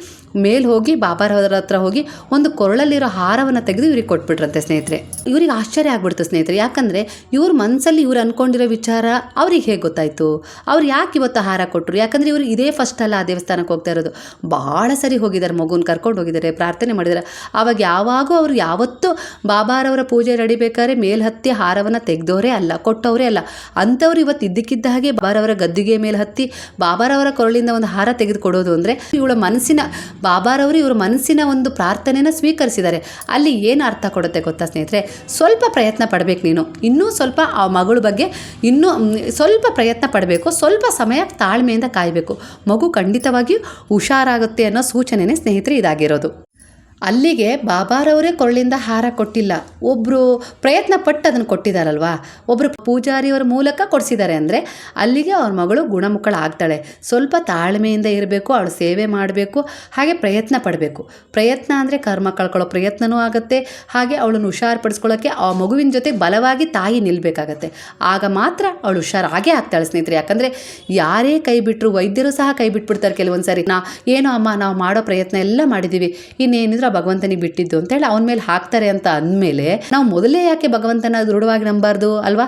ಮೇಲೆ ಹೋಗಿ ಬಾಬಾರವರ ಹತ್ರ ಹೋಗಿ ಒಂದು ಕೊರಳಲ್ಲಿರೋ ಹಾರವನ್ನು ತೆಗೆದು ಇವ್ರಿಗೆ ಕೊಟ್ಬಿಟ್ರಂತೆ ಸ್ನೇಹಿತರೆ. ಇವ್ರಿಗೆ ಆಶ್ಚರ್ಯ ಆಗ್ಬಿಡ್ತು ಸ್ನೇಹಿತರೆ. ಯಾಕಂದರೆ ಇವ್ರ ಮನಸ್ಸಲ್ಲಿ ಇವ್ರು ಅಂದ್ಕೊಂಡಿರೋ ವಿಚಾರ ಅವ್ರಿಗೆ ಹೇಗೆ ಗೊತ್ತಾಯಿತು? ಅವ್ರು ಯಾಕೆ ಇವತ್ತು ಹಾರ ಕೊಟ್ಟರು ಯಾಕಂದರೆ ಇವರು ಇದೇ ಫಸ್ಟ್ ಅಲ್ಲ ಆ ದೇವಸ್ಥಾನಕ್ಕೆ ಹೋಗ್ತಾ ಇರೋದು. ಭಾಳ ಸರಿ ಹೋಗಿದ್ದಾರೆ, ಮಗುನ ಕರ್ಕೊಂಡು ಹೋಗಿದ್ದಾರೆ, ಪ್ರಾರ್ಥನೆ ಮಾಡಿದ್ದಾರೆ. ಆವಾಗ ಯಾವಾಗೂ ಅವರು ಯಾವತ್ತೂ ಬಾಬಾರವರ ಪೂಜೆ ನಡಿಬೇಕಾದ್ರೆ ಮೇಲ್ಹತ್ತಿ ಹಾರವನ್ನು ತೆಗೆದವರೇ ಅಲ್ಲ, ಕೊಟ್ಟವರೇ ಅಲ್ಲ. ಅಂಥವ್ರು ಇವತ್ತು ಇದ್ದಕ್ಕಿದ್ದ ಹಾಗೆ ಬಾಬಾರವರ ಗದ್ದಿಗೆ ಮೇಲೆ ಹತ್ತಿ ಬಾಬಾರವರ ಕೊರಳಿಂದ ಒಂದು ಹಾರ ತೆಗೆದುಕೊಡೋದು ಅಂದರೆ ಇವಳ ಮನಸ್ಸಿನ ಬಾಬಾರವರು ಇವರು ಮನಸ್ಸಿನ ಒಂದು ಪ್ರಾರ್ಥನೆನ ಸ್ವೀಕರಿಸಿದ್ದಾರೆ. ಅಲ್ಲಿ ಏನು ಅರ್ಥ ಕೊಡುತ್ತೆ ಗೊತ್ತಾ ಸ್ನೇಹಿತರೆ? ಸ್ವಲ್ಪ ಪ್ರಯತ್ನ ಪಡಬೇಕು ನೀನು. ಇನ್ನೂ ಸ್ವಲ್ಪ ಆ ಮಗಳ ಬಗ್ಗೆ ಇನ್ನೂ ಸ್ವಲ್ಪ ಪ್ರಯತ್ನ ಪಡಬೇಕು. ಸ್ವಲ್ಪ ಸಮಯ ತಾಳ್ಮೆಯಿಂದ ಕಾಯಬೇಕು. ಮಗು ಖಂಡಿತವಾಗಿಯೂ ಹುಷಾರಾಗುತ್ತೆ ಅನ್ನೋ ಸೂಚನೆನೇ ಸ್ನೇಹಿತರೆ ಇದಾಗಿರೋದು. ಅಲ್ಲಿಗೆ ಬಾಬಾರವರೇ ಕೊರಳಿಂದ ಹಾರ ಕೊಟ್ಟಿಲ್ಲ. ಒಬ್ಬರು ಪ್ರಯತ್ನ ಪಟ್ಟು ಅದನ್ನು ಕೊಟ್ಟಿದ್ದಾರಲ್ವಾ? ಒಬ್ಬರು ಪೂಜಾರಿಯವರ ಮೂಲಕ ಕೊಡಿಸಿದ್ದಾರೆ ಅಂದರೆ ಅಲ್ಲಿಗೆ ಅವ್ರ ಮಗಳು ಗುಣಮುಖಳಾಗ್ತಾಳೆ. ಸ್ವಲ್ಪ ತಾಳ್ಮೆಯಿಂದ ಇರಬೇಕು, ಅವಳು ಸೇವೆ ಮಾಡಬೇಕು, ಹಾಗೆ ಪ್ರಯತ್ನ ಪಡಬೇಕು. ಪ್ರಯತ್ನ ಅಂದರೆ ಕರ್ಮ ಕಳ್ಕೊಳ್ಳೋ ಪ್ರಯತ್ನವೂ ಆಗುತ್ತೆ, ಹಾಗೆ ಅವಳನ್ನು ಹುಷಾರುಪಡಿಸ್ಕೊಳ್ಳೋಕ್ಕೆ ಆ ಮಗುವಿನ ಜೊತೆ ಬಲವಾಗಿ ತಾಯಿ ನಿಲ್ಲಬೇಕಾಗತ್ತೆ ಆಗ ಮಾತ್ರ ಅವಳು ಹುಷಾರಾಗೇ ಆಗ್ತಾಳೆ ಸ್ನೇಹಿತರೆ. ಯಾಕಂದರೆ ಯಾರೇ ಕೈ ಬಿಟ್ಟರು ವೈದ್ಯರು ಸಹ ಕೈ ಬಿಟ್ಬಿಡ್ತಾರೆ ಕೆಲವೊಂದು ಸಾರಿ ನಾ, ಏನೋ ಅಮ್ಮ, ನಾವು ಮಾಡೋ ಪ್ರಯತ್ನ ಎಲ್ಲ ಮಾಡಿದ್ದೀವಿ. ಇನ್ನೇನಿದ್ರು ಭಗವಂತನಿಗೆ ಬಿಟ್ಟಿದ್ದು ಅಂತ ಹೇಳಿ ಅವನ ಮೇಲೆ ಹಾಕ್ತಾರೆ ಅಂತ ಅಂದಮೇಲೆ ನಾವು ಮೊದಲೇ ಯಾಕೆ ಭಗವಂತನ ದೃಢವಾಗಿ ನಂಬಾರ್ದು ಅಲ್ವಾ?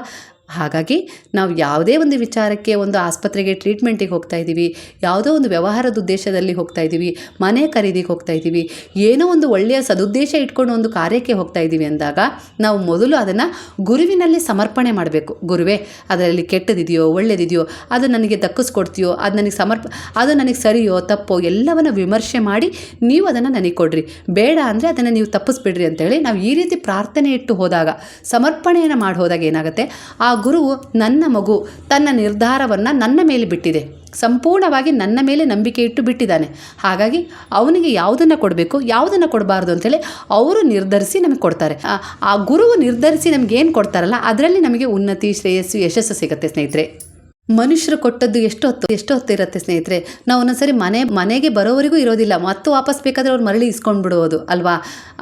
ಹಾಗಾಗಿ ನಾವು ಯಾವುದೇ ಒಂದು ವಿಚಾರಕ್ಕೆ ಒಂದು ಆಸ್ಪತ್ರೆಗೆ ಟ್ರೀಟ್ಮೆಂಟಿಗೆ ಹೋಗ್ತಾ ಇದ್ದೀವಿ, ಯಾವುದೋ ಒಂದು ವ್ಯವಹಾರದ ಉದ್ದೇಶದಲ್ಲಿ ಹೋಗ್ತಾ ಇದ್ದೀವಿ, ಮನೆ ಖರೀದಿಗೆ ಹೋಗ್ತಾ ಇದ್ದೀವಿ, ಏನೋ ಒಂದು ಒಳ್ಳೆಯ ಸದುದ್ದೇಶ ಇಟ್ಕೊಂಡು ಒಂದು ಕಾರ್ಯಕ್ಕೆ ಹೋಗ್ತಾ ಇದ್ದೀವಿ ಅಂದಾಗ ನಾವು ಮೊದಲು ಅದನ್ನು ಗುರುವಿನಲ್ಲಿ ಸಮರ್ಪಣೆ ಮಾಡಬೇಕು. ಗುರುವೇ, ಅದರಲ್ಲಿ ಕೆಟ್ಟದಿದೆಯೋ, ಒಳ್ಳೆಯದಿದೆಯೋ, ಅದು ನನಗೆ ದಕ್ಕಿಸ್ಕೊಡ್ತೀಯೋ, ಅದು ನನಗೆ ಸಮರ್ಪ, ಅದು ನನಗೆ ಸರಿಯೋ, ತಪ್ಪೋ ಎಲ್ಲವನ್ನು ವಿಮರ್ಶೆ ಮಾಡಿ ನೀವು ಅದನ್ನು ನನಗೆ ಕೊಡ್ರಿ. ಬೇಡ ಅಂದರೆ ಅದನ್ನು ನೀವು ತಪ್ಪಿಸ್ಬಿಡ್ರಿ ಅಂತೇಳಿ ನಾವು ಈ ರೀತಿ ಪ್ರಾರ್ಥನೆ ಇಟ್ಟು ಹೋದಾಗ, ಸಮರ್ಪಣೆಯನ್ನು ಮಾಡಿ ಹೋದಾಗ ಏನಾಗುತ್ತೆ? ಆ ಗುರುವು ನನ್ನ ಮಗು, ತನ್ನ ನಿರ್ಧಾರವನ್ನು ನನ್ನ ಮೇಲೆ ಬಿಟ್ಟಿದೆ. ಸಂಪೂರ್ಣವಾಗಿ ನನ್ನ ಮೇಲೆ ನಂಬಿಕೆ ಇಟ್ಟು ಬಿಟ್ಟಿದ್ದಾನೆ. ಹಾಗಾಗಿ ಅವನಿಗೆ ಯಾವುದನ್ನು ಕೊಡಬೇಕು, ಯಾವುದನ್ನು ಕೊಡಬಾರ್ದು ಅಂತೇಳಿ ಅವರು ನಿರ್ಧರಿಸಿ ನಮಗೆ ಕೊಡ್ತಾರೆ. ಆ- ಗುರುವು ನಿರ್ಧರಿಸಿ ನಮಗೇನು ಕೊಡ್ತಾರಲ್ಲ, ಅದರಲ್ಲಿ ನಮಗೆ ಉನ್ನತಿ, ಶ್ರೇಯಸ್ಸು, ಯಶಸ್ಸು ಸಿಗುತ್ತೆ ಸ್ನೇಹಿತರೆ. ಮನುಷ್ಯರು ಕೊಟ್ಟದ್ದು ಎಷ್ಟು ಹೊತ್ತು ಎಷ್ಟು ಹೊತ್ತು ಇರುತ್ತೆ ಸ್ನೇಹಿತರೆ? ನಾವು ಒಂದೊಂದ್ಸರಿ ಮನೆ, ಮನೆಗೆ ಬರೋವರೆಗೂ ಇರೋದಿಲ್ಲ. ಮತ್ತು ವಾಪಸ್ ಬೇಕಾದರೆ ಅವ್ರು ಮರಳಿ ಇಸ್ಕೊಂಡು ಬಿಡುವುದು ಅಲ್ವಾ?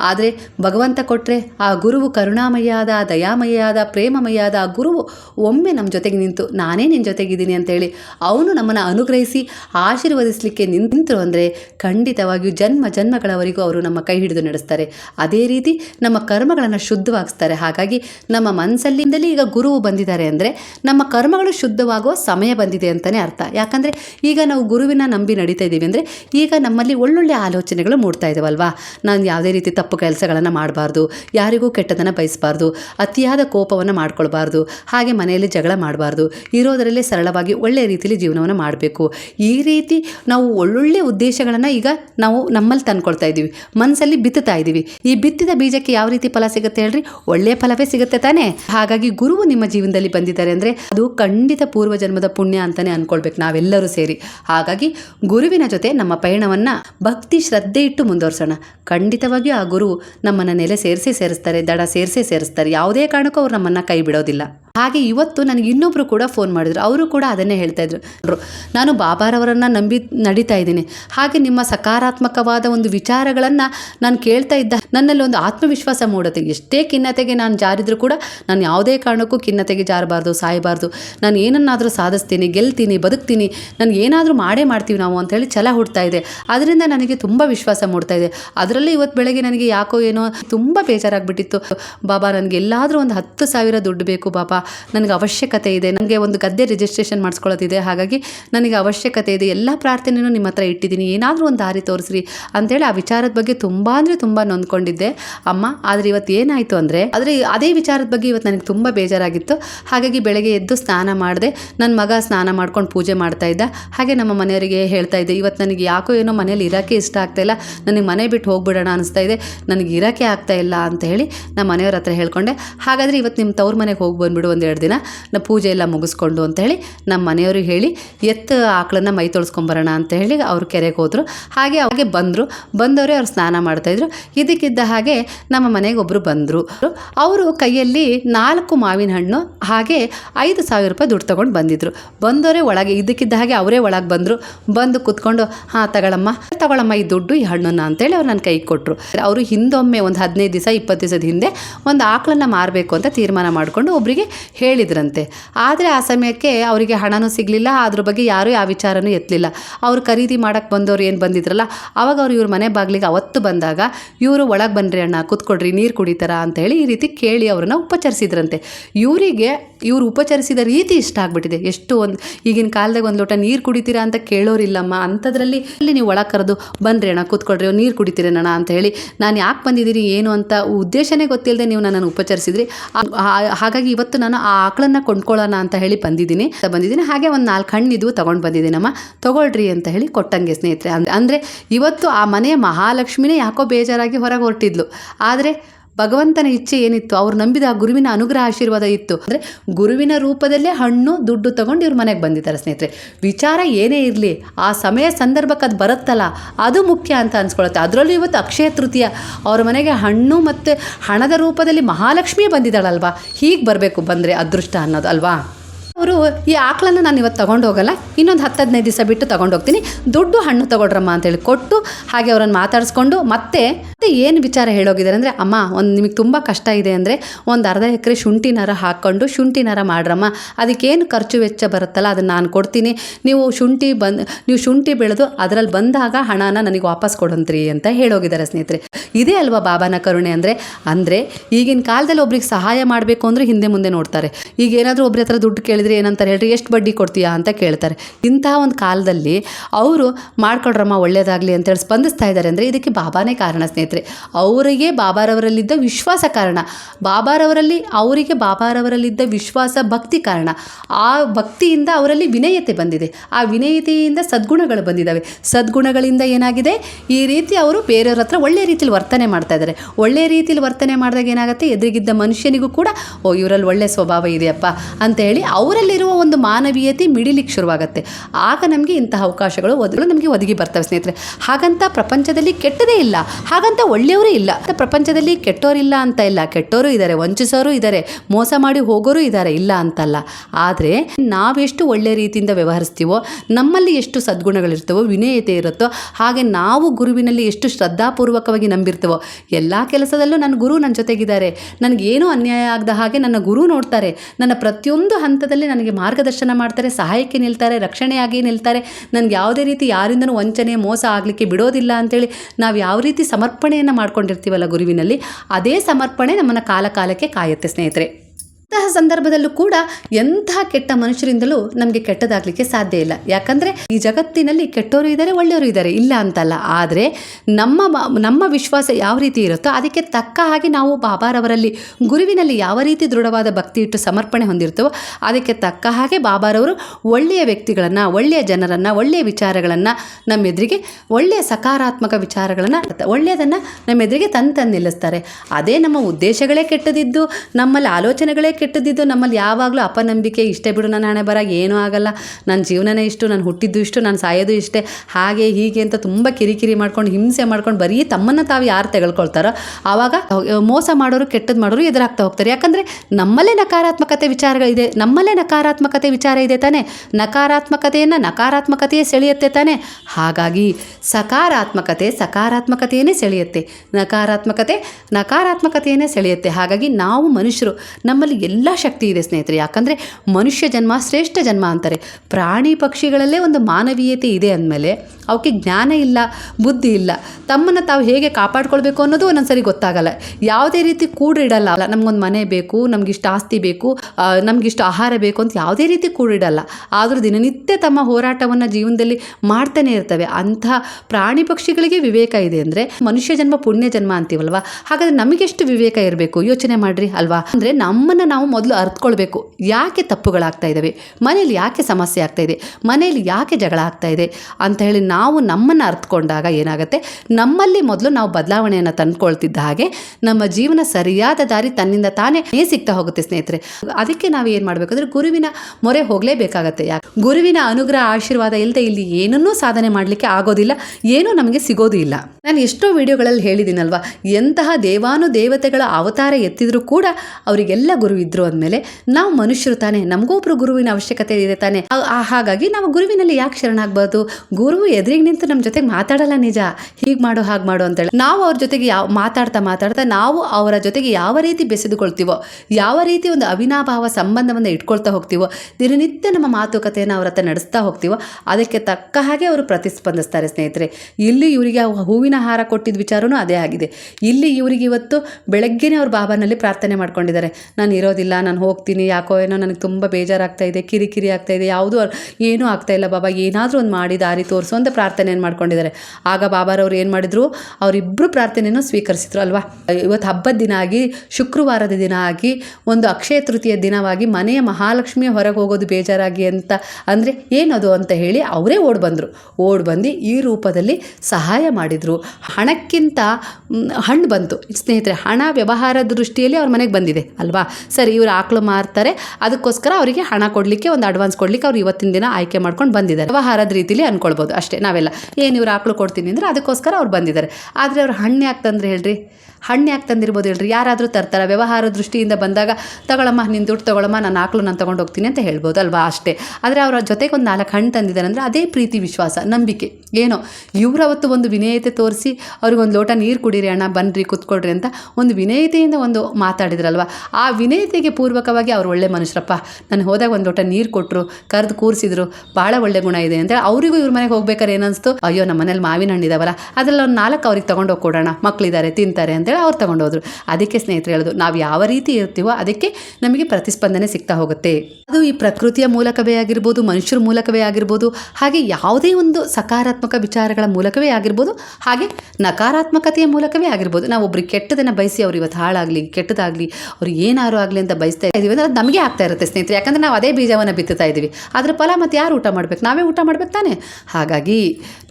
ಆದರೆ ಭಗವಂತ ಕೊಟ್ಟರೆ ಆ ಗುರುವು ಕರುಣಾಮಯಾದ ದಯಾಮಯಾದ ಪ್ರೇಮಮಯಾದ ಆ ಗುರುವು ಒಮ್ಮೆ ನಮ್ಮ ಜೊತೆಗೆ ನಿಂತು, ನಾನೇ ನಿನ್ನ ಜೊತೆಗಿದ್ದೀನಿ ಅಂತೇಳಿ ಅವನು ನಮ್ಮನ್ನು ಅನುಗ್ರಹಿಸಿ ಆಶೀರ್ವದಿಸಲಿಕ್ಕೆ ನಿಂತರು ಅಂದರೆ ಖಂಡಿತವಾಗಿಯೂ ಜನ್ಮ ಜನ್ಮಗಳವರೆಗೂ ಅವರು ನಮ್ಮ ಕೈ ಹಿಡಿದು ನಡೆಸ್ತಾರೆ. ಅದೇ ರೀತಿ ನಮ್ಮ ಕರ್ಮಗಳನ್ನು ಶುದ್ಧವಾಗಿಸ್ತಾರೆ. ಹಾಗಾಗಿ ನಮ್ಮ ಮನಸ್ಸಲ್ಲಿಂದಲೇ ಈಗ ಗುರುವು ಬಂದಿದ್ದಾರೆ ಅಂದರೆ ನಮ್ಮ ಕರ್ಮಗಳು ಶುದ್ಧವಾಗುವ ಸಮಯ ಬಂದಿದೆ ಅಂತಲೇ ಅರ್ಥ. ಯಾಕಂದರೆ ಈಗ ನಾವು ಗುರುವಿನ ನಂಬಿ ನಡೀತಾ ಇದ್ದೀವಿ ಅಂದರೆ ಈಗ ನಮ್ಮಲ್ಲಿ ಒಳ್ಳೊಳ್ಳೆ ಆಲೋಚನೆಗಳು ಮೂಡ್ತಾ ಇದ್ದಾವಲ್ವಾ ನಾನು ಯಾವುದೇ ರೀತಿ ತಪ್ಪು ಕೆಲಸಗಳನ್ನು ಮಾಡಬಾರ್ದು, ಯಾರಿಗೂ ಕೆಟ್ಟದನ್ನು ಬಯಸಬಾರ್ದು, ಅತಿಯಾದ ಕೋಪವನ್ನು ಮಾಡ್ಕೊಳ್ಬಾರ್ದು, ಹಾಗೆ ಮನೆಯಲ್ಲಿ ಜಗಳ ಮಾಡಬಾರ್ದು, ಇರೋದರಲ್ಲೇ ಸರಳವಾಗಿ ಒಳ್ಳೆಯ ರೀತಿಯಲ್ಲಿ ಜೀವನವನ್ನು ಮಾಡಬೇಕು. ಈ ರೀತಿ ನಾವು ಒಳ್ಳೊಳ್ಳೆ ಉದ್ದೇಶಗಳನ್ನು ಈಗ ನಾವು ನಮ್ಮಲ್ಲಿ ತಂದ್ಕೊಳ್ತಾ ಇದ್ದೀವಿ. ಮನಸ್ಸಲ್ಲಿ ಬಿತ್ತುತ್ತಾ ಇದ್ದೀವಿ. ಈ ಬಿತ್ತಿದ ಬೀಜಕ್ಕೆ ಯಾವ ರೀತಿ ಫಲ ಸಿಗುತ್ತೆ ಹೇಳ್ರಿ? ಒಳ್ಳೆಯ ಫಲವೇ ಸಿಗುತ್ತೆ ತಾನೇ? ಹಾಗಾಗಿ ಗುರುವು ನಿಮ್ಮ ಜೀವನದಲ್ಲಿ ಬಂದಿದ್ದಾರೆ ಅಂದರೆ ಅದು ಖಂಡಿತ ಪೂರ್ವ ಜನ್ಮದ ಪುಣ್ಯ ಅಂತಲೇ ಅನ್ಕೊಳ್ಬೇಕು, ನಾವೆಲ್ಲರೂ ಸೇರಿ. ಹಾಗಾಗಿ ಗುರುವಿನ ಜೊತೆ ನಮ್ಮ ಪಯಣವನ್ನು ಭಕ್ತಿ ಶ್ರದ್ಧೆ ಇಟ್ಟು ಮುಂದುವರ್ಸೋಣ. ಖಂಡಿತವಾಗಿಯೂ ಆ ಗುರು ನಮ್ಮನ್ನು ನೆಲೆ ಸೇರಿಸಿ ಸೇರಿಸ್ತಾರೆ, ದಡ ಸೇರಿಸಿ ಸೇರಿಸ್ತಾರೆ. ಯಾವುದೇ ಕಾರಣಕ್ಕೂ ಅವ್ರು ನಮ್ಮನ್ನು ಕೈ ಬಿಡೋದಿಲ್ಲ. ಹಾಗೆ ಇವತ್ತು ನನಗೆ ಇನ್ನೊಬ್ಬರು ಕೂಡ ಫೋನ್ ಮಾಡಿದ್ರು. ಅವರು ಕೂಡ ಅದನ್ನೇ ಹೇಳ್ತಾ ಇದ್ರು. ನಾನು ಬಾಬಾರವರನ್ನು ನಂಬಿ ನಡೀತಾ ಇದ್ದೀನಿ. ಹಾಗೆ ನಿಮ್ಮ ಸಕಾರಾತ್ಮಕವಾದ ಒಂದು ವಿಚಾರಗಳನ್ನು ನಾನು ಕೇಳ್ತಾ ಇದ್ದ ನನ್ನಲ್ಲಿ ಒಂದು ಆತ್ಮವಿಶ್ವಾಸ ಮೂಡುತ್ತೆ. ಎಷ್ಟೇ ಖಿನ್ನತೆಗೆ ನಾನು ಜಾರಿದ್ರು ಕೂಡ ನಾನು ಯಾವುದೇ ಕಾರಣಕ್ಕೂ ಖಿನ್ನತೆಗೆ ಜಾರಬಾರ್ದು, ಸಾಯಬಾರ್ದು. ನಾನು ಏನನ್ನಾದರೂ ಸಾಧಿಸ್ತೀನಿ, ಗೆಲ್ತೀನಿ, ಬದುಕ್ತೀನಿ, ನನಗೆ ಏನಾದರೂ ಮಾಡೇ ಮಾಡ್ತೀವಿ ನಾವು ಅಂತೇಳಿ ಛಲ ಹುಡ್ತಾ ಇದೆ. ಅದರಿಂದ ನನಗೆ ತುಂಬ ವಿಶ್ವಾಸ ಮೂಡ್ತಾ ಇದೆ. ಅದರಲ್ಲೇ ಇವತ್ತು ಬೆಳಗ್ಗೆ ನನಗೆ ಯಾಕೋ ಏನೋ ತುಂಬ ಬೇಜಾರಾಗ್ಬಿಟ್ಟಿತ್ತು. ಬಾಬಾ, ನನಗೆ ಎಲ್ಲಾದರೂ ಒಂದು ಹತ್ತು ಸಾವಿರ ದುಡ್ಡು ಬೇಕು ಬಾಬಾ. ನನಗೆ ಅವಶ್ಯಕತೆ ಇದೆ. ನನಗೆ ಒಂದು ಗದ್ದೆ ರಿಜಿಸ್ಟ್ರೇಷನ್ ಮಾಡಿಸ್ಕೊಳ್ಳೋದಿದೆ. ಹಾಗಾಗಿ ನನಗೆ ಅವಶ್ಯಕತೆ ಇದೆ. ಎಲ್ಲ ಪ್ರಾರ್ಥನೆಯೂ ನಿಮ್ಮ ಹತ್ರ ಇಟ್ಟಿದ್ದೀನಿ. ಏನಾದರೂ ಒಂದು ದಾರಿ ತೋರಿಸ್ರಿ ಅಂತೇಳಿ ಆ ವಿಚಾರದ ಬಗ್ಗೆ ತುಂಬ ಅಂದರೆ ತುಂಬ ನೊಂದ್ಕೊಂಡಿದ್ದೆ. ಅಮ್ಮ, ಆದರೆ ಇವತ್ತು ಏನಾಯಿತು ಅಂದರೆ, ಆದರೆ ಅದೇ ವಿಚಾರದ ಬಗ್ಗೆ ಇವತ್ತು ನನಗೆ ತುಂಬ ಬೇಜಾರಾಗಿತ್ತು. ಹಾಗಾಗಿ ಬೆಳಗ್ಗೆ ಎದ್ದು ಸ್ನಾನ ಮಾಡಿದೆ ನನ್ನ ಮಗ ಸ್ನಾನ ಮಾಡ್ಕೊಂಡು ಪೂಜೆ ಮಾಡ್ತಾ ಇದ್ದ. ಹಾಗೆ ನಮ್ಮ ಮನೆಯವರಿಗೆ ಹೇಳ್ತಾ ಇದ್ದೆ ಇವತ್ತು ನನಗೆ ಯಾಕೋ ಏನೋ ಮನೇಲಿ ಇರೋಕ್ಕೆ ಇಷ್ಟ ಆಗ್ತಾ ಇಲ್ಲ. ನನಗೆ ಮನೆ ಬಿಟ್ಟು ಹೋಗ್ಬಿಡೋಣ ಅನಿಸ್ತಾ ಇದೆ. ನನಗೆ ಇರೋಕ್ಕೆ ಆಗ್ತಾ ಇಲ್ಲ, ಅಂತ ಹೇಳಿ ನಮ್ಮ ಮನೆಯವ್ರ ಹತ್ರ ಹೇಳ್ಕೊಂಡೆ. ಹಾಗಾದರೆ ಇವತ್ತು ನಿಮ್ಮ ತವ್ರ ಮನೆಗೆ ಹೋಗಿ ಬಂದುಬಿಡು ಎರಡು ದಿನ. ನಾ ಪೂಜೆ ಎಲ್ಲ ಮುಗಿಸ್ಕೊಂಡು ಅಂತ ಹೇಳಿ ನಮ್ಮ ಮನೆಯವ್ರಿಗೆ ಹೇಳಿ, ಎತ್ತು ಆಕಳನ್ನ ಮೈ ತೊಳ್ಸ್ಕೊಂಬರೋಣ ಅಂತ ಹೇಳಿ ಅವ್ರು ಕೆರೆಗೆ ಹೋದರು. ಹಾಗೆ ಅವಾಗೆ ಬಂದರು. ಬಂದವರೇ ಅವ್ರು ಸ್ನಾನ ಮಾಡ್ತಾಯಿದ್ರು ಇದಕ್ಕಿದ್ದ ಹಾಗೆ ನಮ್ಮ ಮನೆಗೆ ಒಬ್ಬರು ಬಂದರು. ಅವರು ಕೈಯಲ್ಲಿ ನಾಲ್ಕು ಮಾವಿನ ಹಣ್ಣು, ಹಾಗೆ ಐದು ಸಾವಿರ ರೂಪಾಯಿ ದುಡ್ಡು ತೊಗೊಂಡು ಬಂದಿದ್ರು. ಬಂದವರೇ ಒಳಗೆ ಇದಕ್ಕಿದ್ದ ಹಾಗೆ ಅವರೇ ಒಳಗೆ ಬಂದರು. ಬಂದು ಕುತ್ಕೊಂಡು, ಹಾಂ, ತಗೊಳಮ್ಮ ತಗೊಳಮ್ಮ, ಈ ದುಡ್ಡು, ಈ ಹಣ್ಣನ್ನು, ಅಂತೇಳಿ ಅವ್ರು ನನ್ನ ಕೈಗೆ ಕೊಟ್ಟರು ಅವರು ಹಿಂದೊಮ್ಮೆ ಒಂದು ಹದಿನೈದು ದಿವಸ, ಇಪ್ಪತ್ತು ದಿವಸದ ಹಿಂದೆ ಒಂದು ಆಕಳನ್ನು ಮಾರಬೇಕು ಅಂತ ತೀರ್ಮಾನ ಮಾಡಿಕೊಂಡು ಒಬ್ಬರಿಗೆ ಹೇಳಿದ್ರಂತೆ. ಆದರೆ ಆ ಸಮಯಕ್ಕೆ ಅವರಿಗೆ ಹಣನೂ ಸಿಗಲಿಲ್ಲ ಅದ್ರ ಬಗ್ಗೆ ಯಾರೂ ಯಾವ ವಿಚಾರನೂ ಎತ್ತಲಿಲ್ಲ. ಅವರು ಖರೀದಿ ಮಾಡೋಕ್ಕೆ ಬಂದವರು ಏನು ಬಂದಿದ್ರಲ್ಲ ಆವಾಗ ಅವ್ರು ಇವ್ರ ಮನೆ ಬಾಗಿಲಿಗೆ ಅವತ್ತು ಬಂದಾಗ, ಇವರು ಒಳಗೆ ಬನ್ನಿರಿ ಅಣ್ಣ, ಕೂತ್ಕೊಡ್ರಿ, ನೀರು ಕುಡಿತಾರ, ಅಂತ ಹೇಳಿ ಈ ರೀತಿ ಕೇಳಿ ಅವರನ್ನು ಉಪಚರಿಸಿದ್ರಂತೆ. ಇವರಿಗೆ, ಇವರು ಉಪಚರಿಸಿದ ರೀತಿ ಇಷ್ಟ ಆಗ್ಬಿಟ್ಟಿದೆ. ಎಷ್ಟು ಒಂದು ಈಗಿನ ಕಾಲದಾಗ ಒಂದು ಲೋಟ ನೀರು ಕುಡಿತೀರಾ ಅಂತ ಕೇಳೋರಿಲ್ಲಮ್ಮ. ಅಂಥದ್ರಲ್ಲಿ ಅಲ್ಲಿ ನೀವು ಒಳಗೆ ಕರೆದು ಬನ್ನಿರಿ ಅಣ್ಣ, ಕೂತ್ಕೊಳ್ರಿ ನೀರು ಕುಡಿತೀರೇನಣ್ಣ ಅಂತ ಹೇಳಿ ನಾನು ಯಾಕೆ ಬಂದಿದ್ದೀನಿ ಏನು ಅಂತ ಉದ್ದೇಶನೇ ಗೊತ್ತಿಲ್ಲದೆ ನೀವು ನನ್ನನ್ನು ಉಪಚರಿಸಿದ್ರಿ. ಹಾಗಾಗಿ ಇವತ್ತು ನಾನು ಆ ಆಕಳನ್ನ ಕೊಂಡ್ಕೊಳ್ಳೋಣ ಅಂತ ಹೇಳಿ ಬಂದಿದ್ದೀನಿ. ಬಂದಿದ್ದೀನಿ. ಹಾಗೆ ಒಂದು ನಾಲ್ಕು ಹಣ್ಣು ಇದ್ವು ತೊಗೊಂಡು ಬಂದಿದ್ದೀನಮ್ಮ. ತೊಗೊಳ್ರಿ ಅಂತ ಹೇಳಿ ಕೊಟ್ಟಂಗೆ ಸ್ನೇಹಿತರೆ. ಅಂದ್- ಅಂದರೆ ಇವತ್ತು ಆ ಮನೆಯ ಮಹಾಲಕ್ಷ್ಮಿನೇ ಯಾಕೋ ಬೇಜಾರಾಗಿ ಹೊರಗೆ ಹೊರಟಿದ್ಲು. ಆದರೆ ಭಗವಂತನ ಇಚ್ಛೆ ಏನಿತ್ತು? ಅವ್ರು ನಂಬಿದ ಆ ಗುರುವಿನ ಅನುಗ್ರಹ ಆಶೀರ್ವಾದ ಇತ್ತು. ಅಂದರೆ ಗುರುವಿನ ರೂಪದಲ್ಲೇ ಹಣ್ಣು, ದುಡ್ಡು ತಗೊಂಡು ಇವ್ರ ಮನೆಗೆ ಬಂದಿದ್ದಾರೆ ಸ್ನೇಹಿತರೆ. ವಿಚಾರ ಏನೇ ಇರಲಿ, ಆ ಸಮಯ ಸಂದರ್ಭಕ್ಕೆ ಅದು ಬರುತ್ತಲ್ಲ, ಅದು ಮುಖ್ಯ ಅಂತ ಅನ್ಸ್ಕೊಳುತ್ತೆ. ಅದರಲ್ಲೂ ಇವತ್ತು ಅಕ್ಷಯ ತೃತೀಯ. ಅವ್ರ ಮನೆಗೆ ಹಣ್ಣು ಮತ್ತು ಹಣದ ರೂಪದಲ್ಲಿ ಮಹಾಲಕ್ಷ್ಮಿಯೇ ಬಂದಿದ್ದಾಳಲ್ವಾ? ಹೀಗೆ ಬರಬೇಕು ಬಂದರೆ ಅದೃಷ್ಟ ಅನ್ನೋದು, ಅಲ್ವಾ? ಅವರು, ಈ ಆಕಳನ್ನ ನಾನು ಇವತ್ತು ತಗೊಂಡು ಹೋಗಲ್ಲ ಇನ್ನೊಂದು ಹತ್ತು ಹದಿನೈದು ದಿವಸ ಬಿಟ್ಟು ತಗೊಂಡು ಹೋಗ್ತೀನಿ ದುಡ್ಡು ಹಣ್ಣು ತಗೊಳ್ರಮ್ಮ ಅಂತೇಳಿ ಕೊಟ್ಟು ಹಾಗೆ ಅವರನ್ನು ಮಾತಾಡಿಸ್ಕೊಂಡು ಮತ್ತೆ ಮತ್ತೆ ಏನು ವಿಚಾರ ಹೇಳೋಗಿದ್ದಾರೆ ಅಂದರೆ, ಅಮ್ಮ, ಒಂದು ನಿಮಗೆ ತುಂಬ ಕಷ್ಟ ಇದೆ ಅಂದರೆ, ಒಂದು ಅರ್ಧ ಎಕರೆ ಶುಂಠಿ ನರ ಹಾಕ್ಕೊಂಡು ಶುಂಠಿ ನರ ಮಾಡ್ರಮ್ಮ. ಅದಕ್ಕೇನು ಖರ್ಚು ವೆಚ್ಚ ಬರುತ್ತಲ್ಲ, ಅದನ್ನು ನಾನು ಕೊಡ್ತೀನಿ. ನೀವು ಶುಂಠಿ ಬಂದು, ನೀವು ಶುಂಠಿ ಬೆಳೆದು ಅದರಲ್ಲಿ ಬಂದಾಗ ಹಣನ ನನಗೆ ವಾಪಸ್ ಕೊಡಂತ್ರಿ ಅಂತ ಹೇಳೋಗಿದ್ದಾರೆ ಸ್ನೇಹಿತರೆ. ಇದೇ ಅಲ್ವಾ ಬಾಬಾನ ಕರುಣೆ ಅಂದರೆ? ಅಂದರೆ ಈಗಿನ ಕಾಲದಲ್ಲಿ ಒಬ್ರಿಗೆ ಸಹಾಯ ಮಾಡಬೇಕು ಅಂದರೆ ಹಿಂದೆ ಮುಂದೆ ನೋಡ್ತಾರೆ. ಈಗ ಏನಾದರೂ ಒಬ್ರ ಹತ್ರ ದುಡ್ಡು ಕೇಳಿದ್ರೆ ಏನಂತಾರೆ ಹೇಳ್ರಿ? ಎಷ್ಟು ಬಡ್ಡಿ ಕೊಡ್ತೀಯಾ ಅಂತ ಕೇಳ್ತಾರೆ. ಇಂತಹ ಒಂದು ಕಾಲದಲ್ಲಿ ಅವರು ಮಾಡ್ಕೊಡ್ರಮ್ಮ ಒಳ್ಳೇದಾಗಲಿ ಅಂತೇಳಿ ಸ್ಪಂದಿಸ್ತಾ ಇದ್ದಾರೆ ಅಂದರೆ ಇದಕ್ಕೆ ಬಾಬಾನೇ ಕಾರಣ ಸ್ನೇಹಿತರೆ. ಅವರಿಗೆ ಬಾಬಾರವರಲ್ಲಿದ್ದ ವಿಶ್ವಾಸ ಕಾರಣ. ಬಾಬಾರವರಲ್ಲಿ ಅವರಿಗೆ ಬಾಬಾರವರಲ್ಲಿದ್ದ ವಿಶ್ವಾಸ, ಭಕ್ತಿ ಕಾರಣ. ಆ ಭಕ್ತಿಯಿಂದ ಅವರಲ್ಲಿ ವಿನಯತೆ ಬಂದಿದೆ. ಆ ವಿನಯತೆಯಿಂದ ಸದ್ಗುಣಗಳು ಬಂದಿದ್ದಾವೆ. ಸದ್ಗುಣಗಳಿಂದ ಏನಾಗಿದೆ? ಈ ರೀತಿ ಅವರು ಬೇರೆಯವ್ರ ಹತ್ರ ಒಳ್ಳೆಯ ರೀತಿಯಲ್ಲಿ ವರ್ತನೆ ಮಾಡ್ತಾ ಇದ್ದಾರೆ. ಒಳ್ಳೆಯ ರೀತಿಯಲ್ಲಿ ವರ್ತನೆ ಮಾಡಿದಾಗ ಏನಾಗುತ್ತೆ? ಎದುರಿಗಿದ್ದ ಮನುಷ್ಯನಿಗೂ ಕೂಡ, ಓ, ಇವರಲ್ಲಿ ಒಳ್ಳೆ ಸ್ವಭಾವ ಇದೆಯಪ್ಪ ಅಂತ ಹೇಳಿ ಅವರಲ್ಲಿರುವ ಒಂದು ಮಾನವೀಯತೆ ಮಿಡಿಲಿಕ್ಕೆ ಶುರುವಾಗುತ್ತೆ. ಆಗ ನಮಗೆ ಇಂತಹ ಅವಕಾಶಗಳು ಒದಗಲು ನಮಗೆ ಒದಗಿ ಬರ್ತವೆ ಸ್ನೇಹಿತರೆ. ಹಾಗಂತ ಪ್ರಪಂಚದಲ್ಲಿ ಕೆಟ್ಟದೇ ಇಲ್ಲ. ಹಾಗಂತ ಒಳ್ಳೆಯವರೇ ಇಲ್ಲ. ಪ್ರಪಂಚದಲ್ಲಿ ಕೆಟ್ಟೋರಿಲ್ಲ ಅಂತ ಇಲ್ಲ. ಕೆಟ್ಟೋರು ಇದ್ದಾರೆ, ವಂಚಿಸೋರು ಇದ್ದಾರೆ, ಮೋಸ ಮಾಡಿ ಹೋಗೋರು ಇದ್ದಾರೆ, ಇಲ್ಲ ಅಂತಲ್ಲ. ಆದರೆ ನಾವೆಷ್ಟು ಒಳ್ಳೆಯ ರೀತಿಯಿಂದ ವ್ಯವಹರಿಸ್ತೀವೋ, ನಮ್ಮಲ್ಲಿ ಎಷ್ಟು ಸದ್ಗುಣಗಳಿರ್ತವೋ, ವಿನಯತೆ ಇರುತ್ತೋ, ಹಾಗೆ ನಾವು ಗುರುವಿನಲ್ಲಿ ಎಷ್ಟು ಶ್ರದ್ಧಾಪೂರ್ವಕವಾಗಿ ನಂಬಿರ್ತೇವೋ, ಎಲ್ಲ ಕೆಲಸದಲ್ಲೂ ನನ್ನ ಗುರು ನನ್ನ ಜೊತೆಗಿದ್ದಾರೆ. ನನಗೇನೂ ಅನ್ಯಾಯ ಆಗದ ಹಾಗೆ ನನ್ನ ಗುರು ನೋಡ್ತಾರೆ. ನನ್ನ ಪ್ರತಿಯೊಂದು ಹಂತದಲ್ಲಿ ನನಗೆ ಮಾರ್ಗದರ್ಶನ ಮಾಡ್ತಾರೆ, ಸಹಾಯಕ್ಕೆ ನಿಲ್ತಾರೆ, ರಕ್ಷಣೆಯಾಗಿ ನಿಲ್ತಾರೆ. ನನಗೆ ಯಾವುದೇ ರೀತಿ ಯಾರಿಂದನೂ ವಂಚನೆ, ಮೋಸ ಆಗಲಿಕ್ಕೆ ಬಿಡೋದಿಲ್ಲ ಅಂತೇಳಿ ನಾವು ಯಾವ ರೀತಿ ಸಮರ್ಪಣೆಯನ್ನು ಮಾಡ್ಕೊಂಡಿರ್ತೀವಲ್ಲ ಗುರುವಿನಲ್ಲಿ, ಅದೇ ಸಮರ್ಪಣೆ ನಮ್ಮನ್ನು ಕಾಲ ಕಾಲಕ್ಕೆ ಕಾಯುತ್ತೆ ಸ್ನೇಹಿತರೆ. ಅಂತಹ ಸಂದರ್ಭದಲ್ಲೂ ಕೂಡ ಎಂಥ ಕೆಟ್ಟ ಮನುಷ್ಯರಿಂದಲೂ ನಮಗೆ ಕೆಟ್ಟದಾಗಲಿಕ್ಕೆ ಸಾಧ್ಯ ಇಲ್ಲ. ಯಾಕಂದರೆ ಈ ಜಗತ್ತಿನಲ್ಲಿ ಕೆಟ್ಟವರು ಇದ್ದಾರೆ, ಒಳ್ಳೆಯವರು ಇದ್ದಾರೆ, ಇಲ್ಲ ಅಂತಲ್ಲ. ಆದರೆ ನಮ್ಮ ನಮ್ಮ ವಿಶ್ವಾಸ ಯಾವ ರೀತಿ ಇರುತ್ತೋ ಅದಕ್ಕೆ ತಕ್ಕ ಹಾಗೆ ನಾವು ಬಾಬಾರವರಲ್ಲಿ ಗುರುವಿನಲ್ಲಿ ಯಾವ ರೀತಿ ದೃಢವಾದ ಭಕ್ತಿ ಇಟ್ಟು ಸಮರ್ಪಣೆ ಹೊಂದಿರ್ತವೋ ಅದಕ್ಕೆ ತಕ್ಕ ಹಾಗೆ ಬಾಬಾರವರು ಒಳ್ಳೆಯ ವ್ಯಕ್ತಿಗಳನ್ನು, ಒಳ್ಳೆಯ ಜನರನ್ನು, ಒಳ್ಳೆಯ ವಿಚಾರಗಳನ್ನು ನಮ್ಮೆದುರಿಗೆ ಒಳ್ಳೆಯ ಸಕಾರಾತ್ಮಕ ವಿಚಾರಗಳನ್ನು, ಒಳ್ಳೆಯದನ್ನು ನಮ್ಮೆದುರಿಗೆ ತಂದು ತಂದು ನಿಲ್ಲಿಸ್ತಾರೆ. ಅದೇ ನಮ್ಮ ಉದ್ದೇಶಗಳೇ ಕೆಟ್ಟದಿದ್ದು, ನಮ್ಮಲ್ಲಿ ಆಲೋಚನೆಗಳೇ ಕೆಟ್ಟದಿದ್ದು ನಮ್ಮಲ್ಲಿ ಯಾವಾಗಲೂ ಅಪನಂಬಿಕೆ ಇಷ್ಟೇ ಬಿಡು, ನನ್ನ ಹಣೆ ಬರ ಏನೂ ಆಗಲ್ಲ. ನನ್ನ ಜೀವನನೇ ಇಷ್ಟು ನಾನು ಹುಟ್ಟಿದ್ದು ಇಷ್ಟು, ನಾನು ಸಾಯೋದು ಇಷ್ಟೇ. ಹಾಗೆ, ಹೀಗೆ ಅಂತ ತುಂಬ ಕಿರಿಕಿರಿ ಮಾಡ್ಕೊಂಡು, ಹಿಂಸೆ ಮಾಡ್ಕೊಂಡು ಬರೀ ತಮ್ಮನ್ನು ತಾವು ಯಾರು ತೆಗೆದುಕೊಳ್ತಾರೋ ಆವಾಗ ಮೋಸ ಮಾಡೋರು ಕೆಟ್ಟದ್ದು ಮಾಡೋರು ಎದುರಾಗ್ತಾ ಹೋಗ್ತಾರೆ. ಯಾಕಂದರೆ ನಮ್ಮಲ್ಲೇ ನಕಾರಾತ್ಮಕತೆ ವಿಚಾರಗಳಿದೆ, ನಮ್ಮಲ್ಲೇ ನಕಾರಾತ್ಮಕತೆ ವಿಚಾರ ಇದೆ ತಾನೇ. ನಕಾರಾತ್ಮಕತೆಯನ್ನು ನಕಾರಾತ್ಮಕತೆಯೇ ಸೆಳೆಯುತ್ತೆ ತಾನೇ. ಹಾಗಾಗಿ ಸಕಾರಾತ್ಮಕತೆ ಸಕಾರಾತ್ಮಕತೆಯೇ ಸೆಳೆಯುತ್ತೆ. ನಕಾರಾತ್ಮಕತೆ ನಕಾರಾತ್ಮಕತೆಯೇ ಸೆಳೆಯುತ್ತೆ. ಹಾಗಾಗಿ ನಾವು ಮನುಷ್ಯರು ನಮ್ಮಲ್ಲಿ ಎಲ್ಲ ಶಕ್ತಿ ಇದೆ ಸ್ನೇಹಿತರೆ. ಯಾಕಂದರೆ ಮನುಷ್ಯ ಜನ್ಮ, ಶ್ರೇಷ್ಠ ಜನ್ಮ ಅಂತಾರೆ. ಪ್ರಾಣಿ ಪಕ್ಷಿಗಳಲ್ಲೇ ಒಂದು ಮಾನವೀಯತೆ ಇದೆ ಅಂದಮೇಲೆ ಅವಕ್ಕೆ ಜ್ಞಾನ ಇಲ್ಲ, ಬುದ್ಧಿ ಇಲ್ಲ. ತಮ್ಮನ್ನು ತಾವು ಹೇಗೆ ಕಾಪಾಡ್ಕೊಳ್ಬೇಕು ಅನ್ನೋದು ಒಂದೊಂದ್ಸರಿ ಗೊತ್ತಾಗಲ್ಲ. ಯಾವುದೇ ರೀತಿ ಕೂಡಿಡಲ್ಲ. ಅಲ್ಲ ನಮಗೊಂದು ಮನೆ ಬೇಕು, ನಮಗಿಷ್ಟು ಆಸ್ತಿ ಬೇಕು ನಮಗಿಷ್ಟು ಆಹಾರ ಬೇಕು ಅಂತ ಯಾವುದೇ ರೀತಿ ಕೂಡಿಡಲ್ಲ. ಆದರೂ ದಿನನಿತ್ಯ ತಮ್ಮ ಹೋರಾಟವನ್ನು ಜೀವನದಲ್ಲಿ ಮಾಡ್ತಾನೆ ಇರ್ತವೆ. ಅಂಥ ಪ್ರಾಣಿ ಪಕ್ಷಿಗಳಿಗೆ ವಿವೇಕ ಇದೆ ಅಂದರೆ ಮನುಷ್ಯ ಜನ್ಮ ಪುಣ್ಯ ಜನ್ಮ ಅಂತೀವಲ್ವಾ? ಹಾಗಾದ್ರೆ ನಮಗೆಷ್ಟು ವಿವೇಕ ಇರಬೇಕು? ಯೋಚನೆ ಮಾಡಿರಿ ಅಲ್ವಾ? ಅಂದರೆ ನಮ್ಮನ್ನು ನಾವು ಮೊದಲು ಅರ್ಥಕೊಳ್ಬೇಕು ಯಾಕೆ ತಪ್ಪುಗಳಾಗ್ತಾ ಇದ್ದಾವೆ ಮನೇಲಿ ಯಾಕೆ ಸಮಸ್ಯೆ ಆಗ್ತಾ ಇದೆ? ಮನೇಲಿ ಯಾಕೆ ಜಗಳ ಆಗ್ತಾ ಇದೆ? ಅಂತ ಹೇಳಿ ನಾವು ನಮ್ಮನ್ನು ಅರ್ಥಕೊಂಡಾಗ ಏನಾಗುತ್ತೆ? ನಮ್ಮಲ್ಲಿ ಮೊದಲು ನಾವು ಬದಲಾವಣೆಯನ್ನು ತಂದ್ಕೊಳ್ತಿದ್ದ ಹಾಗೆ ನಮ್ಮ ಜೀವನ ಸರಿಯಾದ ದಾರಿ ತನ್ನಿಂದ ತಾನೇ ಸಿಗ್ತಾ ಹೋಗುತ್ತೆ ಸ್ನೇಹಿತರೆ. ಅದಕ್ಕೆ ನಾವು ಏನು ಮಾಡಬೇಕು ಅಂದರೆ ಗುರುವಿನ ಮೊರೆ ಹೋಗಲೇಬೇಕಾಗತ್ತೆ ಯಾಕೆ? ಗುರುವಿನ ಅನುಗ್ರಹ, ಆಶೀರ್ವಾದ ಇಲ್ಲದೆ ಇಲ್ಲಿ ಏನನ್ನೂ ಸಾಧನೆ ಮಾಡಲಿಕ್ಕೆ ಆಗೋದಿಲ್ಲ. ಏನೂ ನಮಗೆ ಸಿಗೋದು ಇಲ್ಲ. ನಾನು ಎಷ್ಟೋ ವಿಡಿಯೋಗಳಲ್ಲಿ ಹೇಳಿದ್ದೀನಲ್ವಾ? ಎಂತಹ ದೇವಾನು ದೇವತೆಗಳ ಅವತಾರ ಎತ್ತಿದ್ರೂ ಕೂಡ ಅವರಿಗೆಲ್ಲ ಗುರು ಇದ್ರು ಅಂದಮೇಲೆ ನಾವು ಮನುಷ್ಯರು ತಾನೇ ನಮಗೂ ಒಬ್ರು ಗುರುವಿನ ಅವಶ್ಯಕತೆ ಇದೆ ತಾನೆ. ಹಾಗಾಗಿ ನಾವು ಗುರುವಿನಲ್ಲಿ ಯಾಕೆ ಶರಣಾಗಬಾರ್ದು? ಗುರು ಎದುರಿಗೆ ನಿಂತು ನಮ್ಮ ಜೊತೆಗೆ ಮಾತಾಡಲ್ಲ ನಿಜ. ಹೀಗೆ ಮಾಡು, ಹಾಗೆ ಮಾಡು ಅಂತೇಳಿ ನಾವು ಅವ್ರ ಜೊತೆಗೆ ಯಾವ, ಮಾತಾಡ್ತಾ ಮಾತಾಡ್ತಾ ನಾವು ಅವರ ಜೊತೆಗೆ ಯಾವ ರೀತಿ ಬೆಸೆದುಕೊಳ್ತೀವೋ, ಯಾವ ರೀತಿ ಒಂದು ಅವಿನಾಭಾವ ಸಂಬಂಧವನ್ನು ಇಟ್ಕೊಳ್ತಾ ಹೋಗ್ತೀವೋ, ದಿನನಿತ್ಯ ನಮ್ಮ ಮಾತುಕತೆಯನ್ನು ಅವರ ಹತ್ರ ನಡೆಸ್ತಾ ಹೋಗ್ತೀವೋ, ಅದಕ್ಕೆ ತಕ್ಕ ಹಾಗೆ ಅವರು ಪ್ರತಿಸ್ಪಂದಿಸ್ತಾರೆ ಸ್ನೇಹಿತರೆ. ಇಲ್ಲಿ ಇವರಿಗೆ ಹೂವಿನ ಹಾರ ಕೊಟ್ಟಿದ್ದ ವಿಚಾರವೂ ಅದೇ ಆಗಿದೆ. ಇಲ್ಲಿ ಇವರಿಗೆ ಇವತ್ತು ಬೆಳಗ್ಗೆನೇ ಅವ್ರು ಬಾಬಾನಲ್ಲಿ ಪ್ರಾರ್ಥನೆ ಮಾಡ್ಕೊಂಡಿದ್ದಾರೆ. ನಾನು ಇರೋದಿಲ್ಲ. ನಾನು ಹೋಗ್ತೀನಿ, ಯಾಕೋ ಏನೋ ನನಗೆ ತುಂಬ ಬೇಜಾರಾಗ್ತಾ ಇದೆ, ಕಿರಿಕಿರಿ ಆಗ್ತಾ ಇದೆ, ಯಾವುದೂ ಏನೂ ಆಗ್ತಾ ಇಲ್ಲ ಬಾಬಾ, ಏನಾದರೂ ಒಂದು ಮಾಡಿ ದಾರಿ ತೋರಿಸು ಅಂತ ಪ್ರಾರ್ಥನೆಯನ್ನು ಮಾಡ್ಕೊಂಡಿದ್ದಾರೆ. ಆಗ ಬಾಬಾರವ್ರು ಏನು ಮಾಡಿದ್ರು ಅವರಿಬ್ಬರು ಪ್ರಾರ್ಥನೆಯನ್ನು ಸ್ವೀಕರಿಸಿದ್ರು ಅಲ್ವಾ? ಇವತ್ತು ಹಬ್ಬದ ದಿನ ಆಗಿ, ಶುಕ್ರವಾರದ ದಿನ ಆಗಿ, ಒಂದು ಅಕ್ಷಯ ತೃತೀಯ ದಿನವಾಗಿ ಮನೆಯ ಮಹಾಲಕ್ಷ್ಮಿಯ ಹೊರಗೆ ಹೋಗೋದು ಬೇಜಾರಾಗಿ ಅಂತ, ಅಂದರೆ ಏನದು ಅಂತ ಹೇಳಿ ಅವರೇ ಓಡ್ ಬಂದರು. ಓಡ್ ಬಂದು ಈ ರೂಪದಲ್ಲಿ ಸಹಾಯ ಮಾಡಿದರು. ಹಣಕ್ಕಿಂತ ಹಣ್ಣು ಬಂತು. ಸ್ನೇಹಿತರೆ, ಹಣ ವ್ಯವಹಾರದ ದೃಷ್ಟಿಯಲ್ಲಿ ಅವ್ರ ಮನೆಗೆ ಬಂದಿದೆ ಅಲ್ವಾ? ಸರಿ, ಇವರು ಆಕಳು ಮಾರ್ತಾರೆ. ಅದಕ್ಕೋಸ್ಕರ ಅವರಿಗೆ ಹಣ ಕೊಡಲಿಕ್ಕೆ, ಒಂದು ಅಡ್ವಾನ್ಸ್ ಕೊಡಲಿಕ್ಕೆ ಅವ್ರು ಇವತ್ತಿನ ದಿನ ಆಯ್ಕೆ ಮಾಡ್ಕೊಂಡು ಬಂದಿದ್ದಾರೆ. ವ್ಯವಹಾರದ ರೀತಿಲಿ ಅನ್ಕೊಳ್ಬೋದು ಅಷ್ಟೇ ನಾವೆಲ್ಲ. ಏನು ಇವ್ರು ಆಕಳು ಕೊಡ್ತೀನಿ ಅಂದರೆ ಅದಕ್ಕೋಸ್ಕರ ಅವ್ರು ಬಂದಿದ್ದಾರೆ. ಆದರೆ ಅವ್ರು ಹಣ್ಣು ಯಾಕೆ ತಂದ್ರೆ ಹೇಳ್ರಿ? ಹಣ್ಣು ಯಾಕೆ ತಂದಿರ್ಬೋದು ಹೇಳ್ರಿ. ಯಾರಾದರೂ ತರ್ತಾರೆ, ವ್ಯವಹಾರ ದೃಷ್ಟಿಯಿಂದ ಬಂದಾಗ ತಗೊಳಮ್ಮ ನಿನ್ನ ದುಡ್ಡು ತಗೊಳಮ್ಮ, ನಾನು ಆಕಳು ನಾನು ತೊಗೊಂಡು ಹೋಗ್ತೀನಿ ಅಂತ ಹೇಳ್ಬೋದು ಅಲ್ವಾ? ಅಷ್ಟೇ. ಆದರೆ ಅವರ ಜೊತೆಗೆ ಒಂದು ನಾಲ್ಕು ಹಣ್ಣು ತಂದಿದ್ದಾರೆ ಅಂದರೆ ಅದೇ ಪ್ರೀತಿ, ವಿಶ್ವಾಸ, ನಂಬಿಕೆ. ಏನೋ ಇವರು ಅವತ್ತು ಒಂದು ವಿನಯತೆ ತೋರಿಸಿ ಅವ್ರಿಗೊಂದು ಲೋಟ ನೀರು ಕುಡೀರಿ ಅಣ್ಣ ಬನ್ನಿರಿ ಕುತ್ಕೊಳ್ರಿ ಅಂತ ಒಂದು ವಿನಯತೆಯಿಂದ ಒಂದು ಮಾತಾಡಿದ್ರಲ್ವ? ಆ ವಿನಯತೆಗೆ ಪೂರ್ವಕವಾಗಿ ಅವ್ರು ಒಳ್ಳೆ ಮನುಷ್ಯರಪ್ಪ ನಾನು ಹೋದಾಗ ಒಂದು ಲೋಟ ನೀರು ಕೊಟ್ಟರು ಕರೆದು ಕೂರಿಸಿದ್ರು, ಭಾಳ ಒಳ್ಳೆ ಗುಣ ಇದೆ ಅಂದರೆ ಅವರಿಗೂ ಇವ್ರ ಮನೆಗೆ ಹೋಗ್ಬೇಕಾದ್ರೆ ಏನಿಸ್ತು ಅಯ್ಯೋ ನಮ್ಮ ಮನೇಲಿ ಮಾವಿನ ಹಣ್ಣು ಇದಾವಲ್ಲ ಅದರಲ್ಲಿ ಒಂದು ನಾಲ್ಕು ಅವ್ರಿಗೆ ತೊಗೊಂಡೋಗಿ ಕೊಡೋಣ. ಮಕ್ಕಳಿದ್ದಾರೆ ತಿಂತಾರೆ ಅಂತೇಳಿ ಅವ್ರು ಹೋದ್ರು ಅದಕ್ಕೆ ಸ್ನೇಹಿತರು ಹೇಳೋದು, ನಾವು ಯಾವ ರೀತಿ ಇರ್ತೀವೋ ಅದಕ್ಕೆ ನಮಗೆ ಪ್ರತಿಸ್ಪಂದನೆ ಸಿಗ್ತಾ ಹೋಗುತ್ತೆ. ಅದು ಈ ಪ್ರಕೃತಿಯ ಮೂಲಕವೇ ಆಗಿರ್ಬೋದು, ಮನುಷ್ಯರ ಮೂಲಕವೇ ಆಗಿರ್ಬೋದು, ಹಾಗೆ ಯಾವುದೇ ಒಂದು ಸಕಾರಾತ್ಮಕ ವಿಚಾರಗಳ ಮೂಲಕವೇ ಆಗಿರ್ಬೋದು, ಹಾಗೆ ನಕಾರಾತ್ಮಕತೆಯ ಮೂಲಕವೇ ಆಗಿರ್ಬೋದು. ನಾವು ಒಬ್ರಿಗೆ ಕೆಟ್ಟದನ್ನು ಬಯಸಿ ಅವ್ರು ಇವತ್ತು ಹಾಳಾಗಲಿ, ಕೆಟ್ಟದಾಗಲಿ, ಅವ್ರು ಏನಾರು ಆಗಲಿ ಅಂತ ಬಯಸ್ತಾ ಇದ್ದೀವಿ ಅಂದರೆ ಅದು ನಮಗೆ ಆಗ್ತಾ ಇರುತ್ತೆ ಸ್ನೇಹಿತರೆ. ಯಾಕಂದರೆ ನಾವು ಅದೇ ಬೀಜವನ್ನು ಬಿತ್ತುತ್ತಾ ಇದ್ದೀವಿ ಅದರ ಫಲ ಮತ್ತು ಯಾರು ಊಟ ಮಾಡ್ಬೇಕು? ನಾವೇ ಊಟ ಮಾಡಬೇಕು ತಾನೇ? ಹಾಗಾಗಿ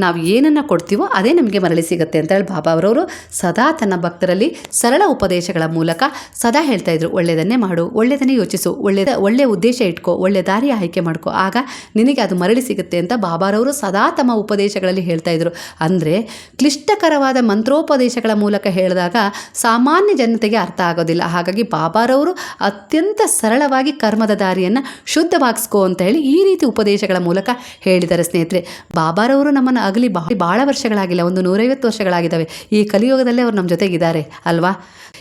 ನಾವು ಏನನ್ನು ಕೊಡ್ತೀವೋ ಅದೇ ನಮಗೆ ಮರಳಿ ಸಿಗುತ್ತೆ ಅಂತ ಹೇಳಿ ಬಾಬಾ ಅವರವರು ಸದಾ ತನ್ನ ಭಕ್ತರ ಕಲಿಯುಗದಲ್ಲಿ ಸರಳ ಉಪದೇಶಗಳ ಮೂಲಕ ಸದಾ ಹೇಳ್ತಾ ಇದ್ರು, ಒಳ್ಳೆಯದನ್ನೇ ಮಾಡು, ಒಳ್ಳೆಯದನ್ನೇ ಯೋಚಿಸು, ಒಳ್ಳೆಯದ, ಒಳ್ಳೆಯ ಉದ್ದೇಶ ಇಟ್ಕೋ, ಒಳ್ಳೆಯ ದಾರಿ ಆಯ್ಕೆ ಮಾಡ್ಕೋ. ಆಗ ನಿನಗೆ ಅದು ಮರಳಿ ಸಿಗುತ್ತೆ ಅಂತ ಬಾಬಾರವರು ಸದಾ ತಮ್ಮ ಉಪದೇಶಗಳಲ್ಲಿ ಹೇಳ್ತಾ ಇದ್ರು. ಅಂದರೆ ಕ್ಲಿಷ್ಟಕರವಾದ ಮಂತ್ರೋಪದೇಶಗಳ ಮೂಲಕ ಹೇಳಿದಾಗ ಸಾಮಾನ್ಯ ಜನತೆಗೆ ಅರ್ಥ ಆಗೋದಿಲ್ಲ. ಹಾಗಾಗಿ ಬಾಬಾರವರು ಅತ್ಯಂತ ಸರಳವಾಗಿ ಕರ್ಮದ ದಾರಿಯನ್ನು ಶುದ್ಧವಾಗಿಸ್ಕೋ ಅಂತ ಹೇಳಿ ಈ ರೀತಿ ಉಪದೇಶಗಳ ಮೂಲಕ ಹೇಳಿದ್ದಾರೆ ಸ್ನೇಹಿತರೆ. ಬಾಬಾರವರು ನಮ್ಮನ್ನು ಅಗಲಿ ಬಹಳ ಭಾಳ ವರ್ಷಗಳಾಗಿಲ್ಲ, ಒಂದು ನೂರೈವತ್ತು ವರ್ಷಗಳಾಗಿದ್ದಾವೆ. ಈ ಕಲಿಯುಗದಲ್ಲೇ ಅವರು ನಮ್ಮ ಜೊತೆಗಿದ್ದಾರೆ. ಅಲ್ವಾ?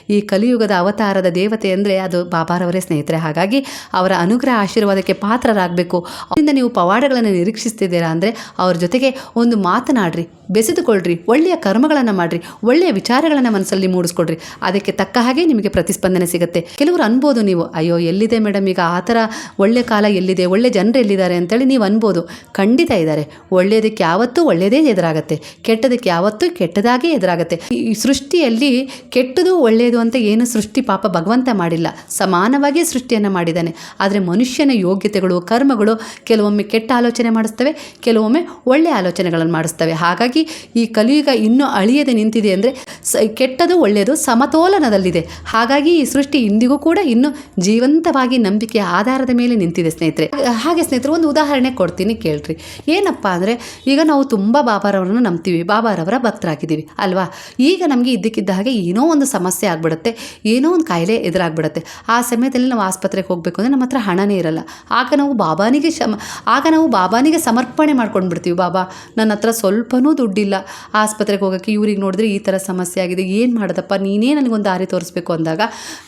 ಈ ಕಲಿಯುಗದ ಅವತಾರದ ದೇವತೆ ಅಂದರೆ ಅದು ಬಾಬಾರವರೇ ಸ್ನೇಹಿತರೆ. ಹಾಗಾಗಿ ಅವರ ಅನುಗ್ರಹ ಆಶೀರ್ವಾದಕ್ಕೆ ಪಾತ್ರರಾಗಬೇಕು. ಅವರಿಂದ ನೀವು ಪವಾಡಗಳನ್ನು ನಿರೀಕ್ಷಿಸ್ತಿದ್ದೀರಾ ಅಂದರೆ ಅವ್ರ ಜೊತೆಗೆ ಒಂದು ಮಾತನಾಡ್ರಿ ಬೆಸೆದುಕೊಳ್ಳ್ರಿ ಒಳ್ಳೆಯ ಕರ್ಮಗಳನ್ನು ಮಾಡಿರಿ, ಒಳ್ಳೆಯ ವಿಚಾರಗಳನ್ನು ಮನಸ್ಸಲ್ಲಿ ಮೂಡಿಸ್ಕೊಡ್ರಿ ಅದಕ್ಕೆ ತಕ್ಕ ಹಾಗೆ ನಿಮಗೆ ಪ್ರತಿಸ್ಪಂದನೆ ಸಿಗುತ್ತೆ. ಕೆಲವರು ಅನ್ಬೋದು ನೀವು, ಅಯ್ಯೋ, ಎಲ್ಲಿದೆ ಮೇಡಮ್ ಈಗ? ಆ ಥರ ಒಳ್ಳೆ ಕಾಲ ಎಲ್ಲಿದೆ? ಒಳ್ಳೆ ಜನರು ಎಲ್ಲಿದ್ದಾರೆ? ಅಂತೇಳಿ ನೀವು ಅನ್ಬೋದು. ಖಂಡಿತ ಇದ್ದಾರೆ. ಒಳ್ಳೆಯದಕ್ಕೆ ಯಾವತ್ತೂ ಒಳ್ಳೆಯದೇ ಎದುರಾಗುತ್ತೆ. ಕೆಟ್ಟದಕ್ಕೆ ಯಾವತ್ತೂ ಕೆಟ್ಟದಾಗೇ ಎದುರಾಗುತ್ತೆ. ಈ ಸೃಷ್ಟಿಯಲ್ಲಿ ಕೆಟ್ಟದು ಒಳ್ಳೆಯದು ಅಂತ ಏನು ಸೃಷ್ಟಿ ಪಾಪ ಭಗವಂತ ಮಾಡಿಲ್ಲ. ಸಮಾನವಾಗಿ ಸೃಷ್ಟಿಯನ್ನು ಮಾಡಿದ್ದಾನೆ. ಆದರೆ ಮನುಷ್ಯನ ಯೋಗ್ಯತೆಗಳು, ಕರ್ಮಗಳು ಕೆಲವೊಮ್ಮೆ ಕೆಟ್ಟ ಆಲೋಚನೆ ಮಾಡಿಸ್ತವೆ, ಕೆಲವೊಮ್ಮೆ ಒಳ್ಳೆಯ ಆಲೋಚನೆಗಳನ್ನು ಮಾಡಿಸ್ತವೆ. ಹಾಗಾಗಿ ಈ ಕಲಿಯುಗ ಇನ್ನೂ ಅಳಿಯದೆ ನಿಂತಿದೆ ಅಂದರೆ ಸ, ಕೆಟ್ಟದು ಒಳ್ಳೆಯದು ಸಮತೋಲನದಲ್ಲಿದೆ. ಹಾಗಾಗಿ ಈ ಸೃಷ್ಟಿ ಇಂದಿಗೂ ಕೂಡ ಇನ್ನೂ ಜೀವಂತವಾಗಿ ನಂಬಿಕೆಯ ಆಧಾರದ ಮೇಲೆ ನಿಂತಿದೆ ಸ್ನೇಹಿತರೆ. ಹಾಗೆ ಸ್ನೇಹಿತರೆ, ಒಂದು ಉದಾಹರಣೆ ಕೊಡ್ತೀನಿ ಕೇಳ್ರಿ. ಏನಪ್ಪ ಅಂದರೆ ಈಗ ನಾವು ತುಂಬ ಬಾಬಾರವರನ್ನು ನಂಬ್ತೀವಿ, ಬಾಬಾರವರ ಭಕ್ತರಾಗಿದ್ದೀವಿ, ಅಲ್ವಾ? ಈಗ ನಮಗೆ ಇದ್ದಕ್ಕಿದ್ದ ಹಾಗೆ ಏನೋ ಒಂದು ಸಮಸ್ಯೆ ಆಗ್ಬಿಡುತ್ತೆ, ಏನೋ ಒಂದು ಕಾಯಿಲೆ ಎದುರಾಗ್ಬಿಡುತ್ತೆ. ಆ ಸಮಯದಲ್ಲಿ ನಾವು ಆಸ್ಪತ್ರೆಗೆ ಹೋಗಬೇಕು ಅಂದರೆ ನಮ್ಮ ಹತ್ರ ಹಣನೇ ಇರಲ್ಲ. ಆಗ ನಾವು ಬಾಬಾನಿಗೆ ಶಮ, ಆಗ ನಾವು ಬಾಬಾನಿಗೆ ಸಮರ್ಪಣೆ ಮಾಡ್ಕೊಂಡು ಬಿಡ್ತೀವಿ ಬಾಬಾ, ನನ್ನ ಹತ್ರ ಸ್ವಲ್ಪನೂ ದುಡ್ಡಿಲ್ಲ. ಆಸ್ಪತ್ರೆಗೆ ಹೋಗೋಕ್ಕೆ ಇವ್ರಿಗೆ ನೋಡಿದ್ರೆ ಈ ಥರ ಸಮಸ್ಯೆ ಆಗಿದೆ. ಏನು ಮಾಡೋದಪ್ಪ? ನೀನೇ ನನಗೊಂದು ದಾರಿ ತೋರಿಸ್ಬೇಕು ಅಂದಾಗ,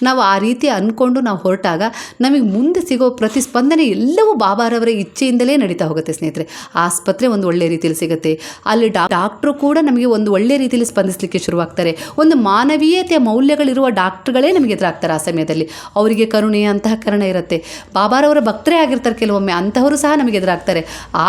ನಾವು ಆ ರೀತಿ ಅಂದ್ಕೊಂಡು ನಾವು ಹೊರಟಾಗ ನಮಗೆ ಮುಂದೆ ಸಿಗೋ ಪ್ರತಿಸ್ಪಂದನೆ ಎಲ್ಲವೂ ಬಾಬಾರವರ ಇಚ್ಛೆಯಿಂದಲೇ ನಡೀತಾ ಹೋಗುತ್ತೆ ಸ್ನೇಹಿತರೆ. ಆಸ್ಪತ್ರೆ ಒಂದು ಒಳ್ಳೆ ರೀತಿಯಲ್ಲಿ ಸಿಗುತ್ತೆ. ಅಲ್ಲಿ ಡಾಕ್ಟ್ರು ಕೂಡ ನಮಗೆ ಒಂದು ಒಳ್ಳೆ ರೀತಿಯಲ್ಲಿ ಸ್ಪಂದಿಸಲಿಕ್ಕೆ ಶುರುವಾಗ್ತಾರೆ. ಒಂದು ಮಾನವೀಯತೆಯ ಮೌಲ್ಯಗಳಿರುವ ಡಾಕ್ಟ್ರುಗಳೇ ನಮಗೆ ಎದುರಾಗ್ತಾರೆ ಆ ಸಮಯದಲ್ಲಿ. ಅವರಿಗೆ ಕರುಣೆ ಅಂತಃಕರಣ ಇರುತ್ತೆ. ಬಾಬಾರವರ ಭಕ್ತರೇ ಆಗಿರ್ತಾರೆ ಕೆಲವೊಮ್ಮೆ, ಅಂತಹವರು ಸಹ ನಮಗೆ ಎದುರಾಗ್ತಾರೆ.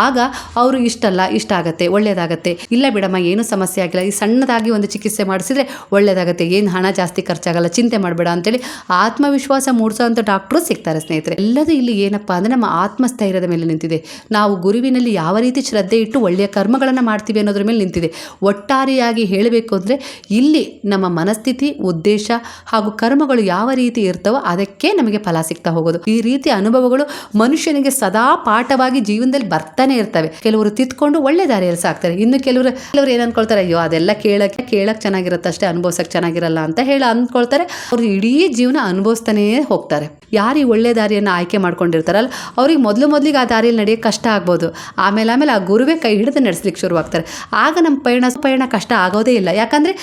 ಆಗ ಅವರು ಇಷ್ಟಲ್ಲ, ಇಷ್ಟ ಆಗುತ್ತೆ ಒಳ್ಳೆಯದಾಗತ್ತೆ ಇಲ್ಲ ಬಿಡಮ್ಮ, ಏನೂ ಸಮಸ್ಯೆ ಆಗಿಲ್ಲ. ಈ ಸಣ್ಣದಾಗಿ ಒಂದು ಚಿಕಿತ್ಸೆ ಮಾಡಿಸಿದ್ರೆ ಒಳ್ಳೆಯದಾಗತ್ತೆ ಏನು ಹಣ ಜಾಸ್ತಿ ಖರ್ಚಾಗಲ್ಲ, ಚಿಂತೆ ಮಾಡಬೇಡ ಅಂತೇಳಿ ಆತ್ಮವಿಶ್ವಾಸ ಮೂಡಿಸೋವಂಥ ಡಾಕ್ಟ್ರು ಸಿಗ್ತಾರೆ ಸ್ನೇಹಿತರೆ. ಎಲ್ಲದೂ ಇಲ್ಲಿ ಏನಪ್ಪ ಅಂದರೆ ನಮ್ಮ ಆತ್ಮಸ್ಥೈರ್ಯದ ಮೇಲೆ ನಿಂತಿದೆ. ನಾವು ಗುರುವಿನಲ್ಲಿ ಯಾವ ರೀತಿ ಶ್ರದ್ಧೆ ಇಟ್ಟು ಒಳ್ಳೆಯ ಕರ್ಮಗಳನ್ನು ಮಾಡ್ತೀವಿ ಅನ್ನೋದ್ರ ಮೇಲೆ ನಿಂತಿದೆ. ಒಟ್ಟಾರೆಯಾಗಿ ಹೇಳಬೇಕು ಅಂದರೆ ಇಲ್ಲಿ ನಮ್ಮ ಮನಸ್ಥಿತಿ, ಉದ್ದೇಶ ಹಾಗೂ ಕರ್ಮಗಳು ಯಾವ ರೀತಿ ಇರ್ತವೋ ಅದಕ್ಕೆ ನಮಗೆ ಫಲ ಸಿಗ್ತಾ ಹೋಗೋದು. ಈ ರೀತಿ ಅನುಭವಗಳು ಮನುಷ್ಯನಿಗೆ ಸದಾ ಪಾಠವಾಗಿ ಜೀವನದಲ್ಲಿ ಬರ್ತಾನೆ ಇರ್ತವೆ. ಕೆಲವರು ತಿತ್ಕೊಂಡು ಒಳ್ಳೆ ದಾರಿಯಲ್ಲಿ ಸಾಕ್ತಾರೆ. ಇನ್ನು ಕೆಲವರು ಕೆಲವರು ಏನು ಅನ್ಕೊಳ್ತಾರೆ, ಅಯ್ಯೋ, ಅದೆಲ್ಲ ಕೇಳಕ್ಕೆ ಕೇಳಕ್ಕೆ ಚೆನ್ನಾಗಿರುತ್ತೆ ಅಷ್ಟೇ ಅನುಭವಿಸಕ್ಕೆ ಚೆನ್ನಾಗಿರಲ್ಲ ಅಂತ ಹೇಳಿ ಅಂದ್ಕೊಳ್ತಾರೆ ಅವರು ಇಡೀ ಜೀವನ ಅನುಭವಿಸ್ತಾನೇ ಹೋಗ್ತಾರೆ. ಯಾರು ಈ ಒಳ್ಳೆ ದಾರಿಯನ್ನು ಆಯ್ಕೆ ಮಾಡ್ಕೊಂಡಿರ್ತಾರಲ್ಲ, ಅವ್ರಿಗೆ ಮೊದಲು ಮೊದಲಿಗೆ ಆ ದಾರಿಯಲ್ಲಿ ನಡೆಯೋಕ್ಕೆ ಕಷ್ಟ ಆಗ್ಬೋದು. ಆಮೇಲೆ ಆಮೇಲೆ ಆ ಗುರುವೇ ಕೈ ಹಿಡಿದು ನಡೆಸ್ಲಿಕ್ಕೆ ಶುರುವಾಗ್ತಾರೆ. ಆಗ ನಮ್ಮ ಪಯಣ ಪಯಣ ಕಷ್ಟ ಆಗೋದೇ ಇಲ್ಲ. ಯಾಕಂದರೆ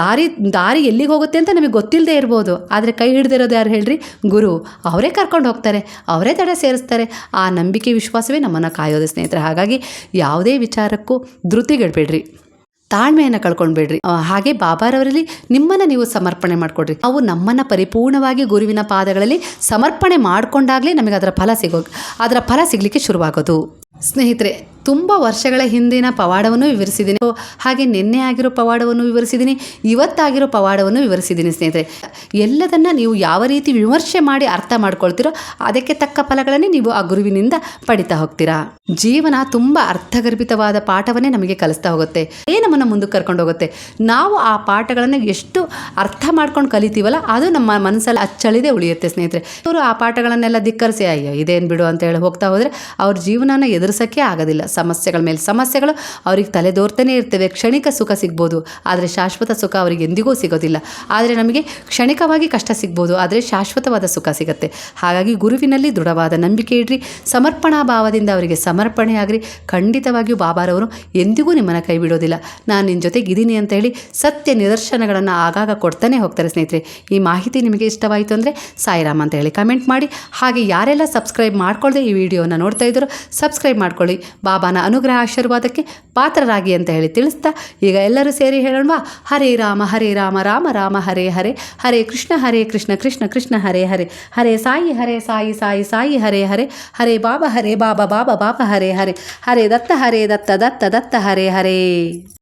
ದಾರಿ ದಾರಿ ಎಲ್ಲಿಗೆ ಹೋಗುತ್ತೆ ಅಂತ ನಮಗೆ ಗೊತ್ತಿಲ್ಲದೆ ಇರ್ಬೋದು. ಆದರೆ ಕೈ ಹಿಡಿದಿರೋದು ಯಾರು ಹೇಳ್ರಿ? ಗುರು. ಅವರೇ ಕರ್ಕೊಂಡು ಹೋಗ್ತಾರೆ. ಅವರೇ ತಡೆ ಸೇರಿಸ್ತಾರೆ. ಆ ನಂಬಿಕೆ ವಿಶ್ವಾಸವೇ ನಮ್ಮನ್ನು ಕಾಯೋದು ಸ್ನೇಹಿತರೆ. ಹಾಗಾಗಿ ಯಾವುದೇ ವಿಚಾರಕ್ಕೂ ಧೃತಿಗೆಡಬೇಡ್ರಿ. ತಾಳ್ಮೆಯನ್ನು ಕಳ್ಕೊಂಡ್ಬೇಡ್ರಿ. ಹಾಗೆ ಬಾಬಾರವರಲ್ಲಿ ನಿಮ್ಮನ್ನು ನೀವು ಸಮರ್ಪಣೆ ಮಾಡಿಕೊಡ್ರಿ. ಅವು ನಮ್ಮನ್ನು ಪರಿಪೂರ್ಣವಾಗಿ ಗುರುವಿನ ಪಾದಗಳಲ್ಲಿ ಸಮರ್ಪಣೆ ಮಾಡಿಕೊಂಡಾಗಲೇ ನಮಗೆ ಅದರ ಫಲ ಸಿಗೋ ಅದರ ಫಲ ಸಿಗಲಿಕ್ಕೆ ಶುರುವಾಗೋದು. ಸ್ನೇಹಿತರೆ, ತುಂಬ ವರ್ಷಗಳ ಹಿಂದಿನ ಪವಾಡವನ್ನು ವಿವರಿಸಿದ್ದೀನಿ. ಹಾಗೆ ನಿನ್ನೆ ಆಗಿರೋ ಪವಾಡವನ್ನು ವಿವರಿಸಿದ್ದೀನಿ, ಇವತ್ತಾಗಿರೋ ಪವಾಡವನ್ನು ವಿವರಿಸಿದ್ದೀನಿ ಸ್ನೇಹಿತರೆ. ಎಲ್ಲದನ್ನ ನೀವು ಯಾವ ರೀತಿ ವಿಮರ್ಶೆ ಮಾಡಿ ಅರ್ಥ ಮಾಡ್ಕೊಳ್ತೀರೋ, ಅದಕ್ಕೆ ತಕ್ಕ ಫಲಗಳನ್ನೇ ನೀವು ಆ ಗುರುವಿನಿಂದ ಪಡಿತಾ ಹೋಗ್ತೀರಾ. ಜೀವನ ತುಂಬ ಅರ್ಥಗರ್ಭಿತವಾದ ಪಾಠವನ್ನೇ ನಮಗೆ ಕಲಿಸ್ತಾ ಹೋಗುತ್ತೆ. ಏ ನಮ್ಮನ್ನು ಮುಂದಕ್ಕೆ ಕರ್ಕೊಂಡು ಹೋಗುತ್ತೆ? ನಾವು ಆ ಪಾಠಗಳನ್ನು ಎಷ್ಟು ಅರ್ಥ ಮಾಡ್ಕೊಂಡು ಕಲಿತೀವಲ್ಲ, ಅದು ನಮ್ಮ ಮನಸ್ಸಲ್ಲಿ ಅಚ್ಚಳಿದೆ ಉಳಿಯುತ್ತೆ ಸ್ನೇಹಿತರೆ. ಇವರು ಆ ಪಾಠಗಳನ್ನೆಲ್ಲ ಧಿಕ್ಕರಿಸಿ, ಅಯ್ಯೋ, ಇದೇನು ಬಿಡು ಅಂತ ಹೇಳಿ ಹೋಗ್ತಾ ಹೋದರೆ, ಅವ್ರ ಜೀವನನ ಎದುರಿಸೋಕ್ಕೆ ಆಗೋದಿಲ್ಲ. ಸಮಸ್ಯೆಗಳ ಮೇಲೆ ಸಮಸ್ಯೆಗಳು ಅವ್ರಿಗೆ ತಲೆದೋರ್ತಾನೆ ಇರ್ತವೆ. ಕ್ಷಣಿಕ ಸುಖ ಸಿಗ್ಬೋದು. ಆದರೆ ಶಾಶ್ವತ ಸುಖ ಅವರಿಗೆ ಎಂದಿಗೂ ಸಿಗೋದಿಲ್ಲ. ಆದರೆ ನಮಗೆ ಕ್ಷಣಿಕವಾಗಿ ಕಷ್ಟ ಸಿಗ್ಬೋದು. ಆದರೆ ಶಾಶ್ವತವಾದ ಸುಖ ಸಿಗುತ್ತೆ. ಹಾಗಾಗಿ ಗುರುವಿನಲ್ಲಿ ದೃಢವಾದ ನಂಬಿಕೆ ಇಡ್ರಿ. ಸಮರ್ಪಣಾ ಭಾವದಿಂದ ಅವರಿಗೆ ಸಮರ್ಪಣೆ ಆಗ್ರಿ ಖಂಡಿತವಾಗಿಯೂ ಬಾಬಾರವರು ಎಂದಿಗೂ ನಿಮ್ಮನ್ನು ಕೈ ಬಿಡೋದಿಲ್ಲ. ನಾನು ನಿನ್ನ ಜೊತೆಗೆ ಇದ್ದೀನಿ ಅಂತ ಹೇಳಿ ಸತ್ಯ ನಿದರ್ಶನಗಳನ್ನು ಆಗಾಗ ಕೊಡ್ತಾನೆ ಹೋಗ್ತಾರೆ ಸ್ನೇಹಿತರೆ. ಈ ಮಾಹಿತಿ ನಿಮಗೆ ಇಷ್ಟವಾಯಿತು ಅಂದರೆ ಸಾಯಿರಾಮ್ ಅಂತ ಹೇಳಿ ಕಮೆಂಟ್ ಮಾಡಿ. ಹಾಗೆ ಯಾರೆಲ್ಲ ಸಬ್ಸ್ಕ್ರೈಬ್ ಮಾಡ್ಕೊಳ್ಳದೆ ಈ ವಿಡಿಯೋನ ನೋಡ್ತಾ ಇದ್ರು ಸಬ್ಸ್ಕ್ರೈಬ್ ಮಾಡ್ಕೊಳ್ಳಿ. ಬಾಬಾನ ಅನುಗ್ರಹ ಆಶೀರ್ವಾದಕ್ಕೆ ಪಾತ್ರರಾಗಿ ಅಂತ ಹೇಳಿ ತಿಳಿಸ್ತಾ, ಈಗ ಎಲ್ಲರೂ ಸೇರಿ ಹೇಳೋಣವಾ? ಹರೇ ರಾಮ ಹರೇ ರಾಮ ರಾಮ ರಾಮ, ಹರೇ ಹರೇ. ಹರೇ ಕೃಷ್ಣ ಹರೇ ಕೃಷ್ಣ ಕೃಷ್ಣ ಕೃಷ್ಣ, ಹರೇ ಹರೇ. ಹರೇ ಸಾಯಿ ಹರೇ ಸಾಯಿ ಸಾಯಿ ಸಾಯಿ, ಹರೇ ಹರೇ. ಹರೇ ಬಾಬಾ ಹರೇ ಬಾಬಾ ಬಾಬಾ ಬಾಬಾ, ಹರೇ ಹರೇ. ಹರೇ ದತ್ತ ಹರೇ ದತ್ತ ದತ್ತ ದತ್ತ, ಹರೇ ಹರೇ.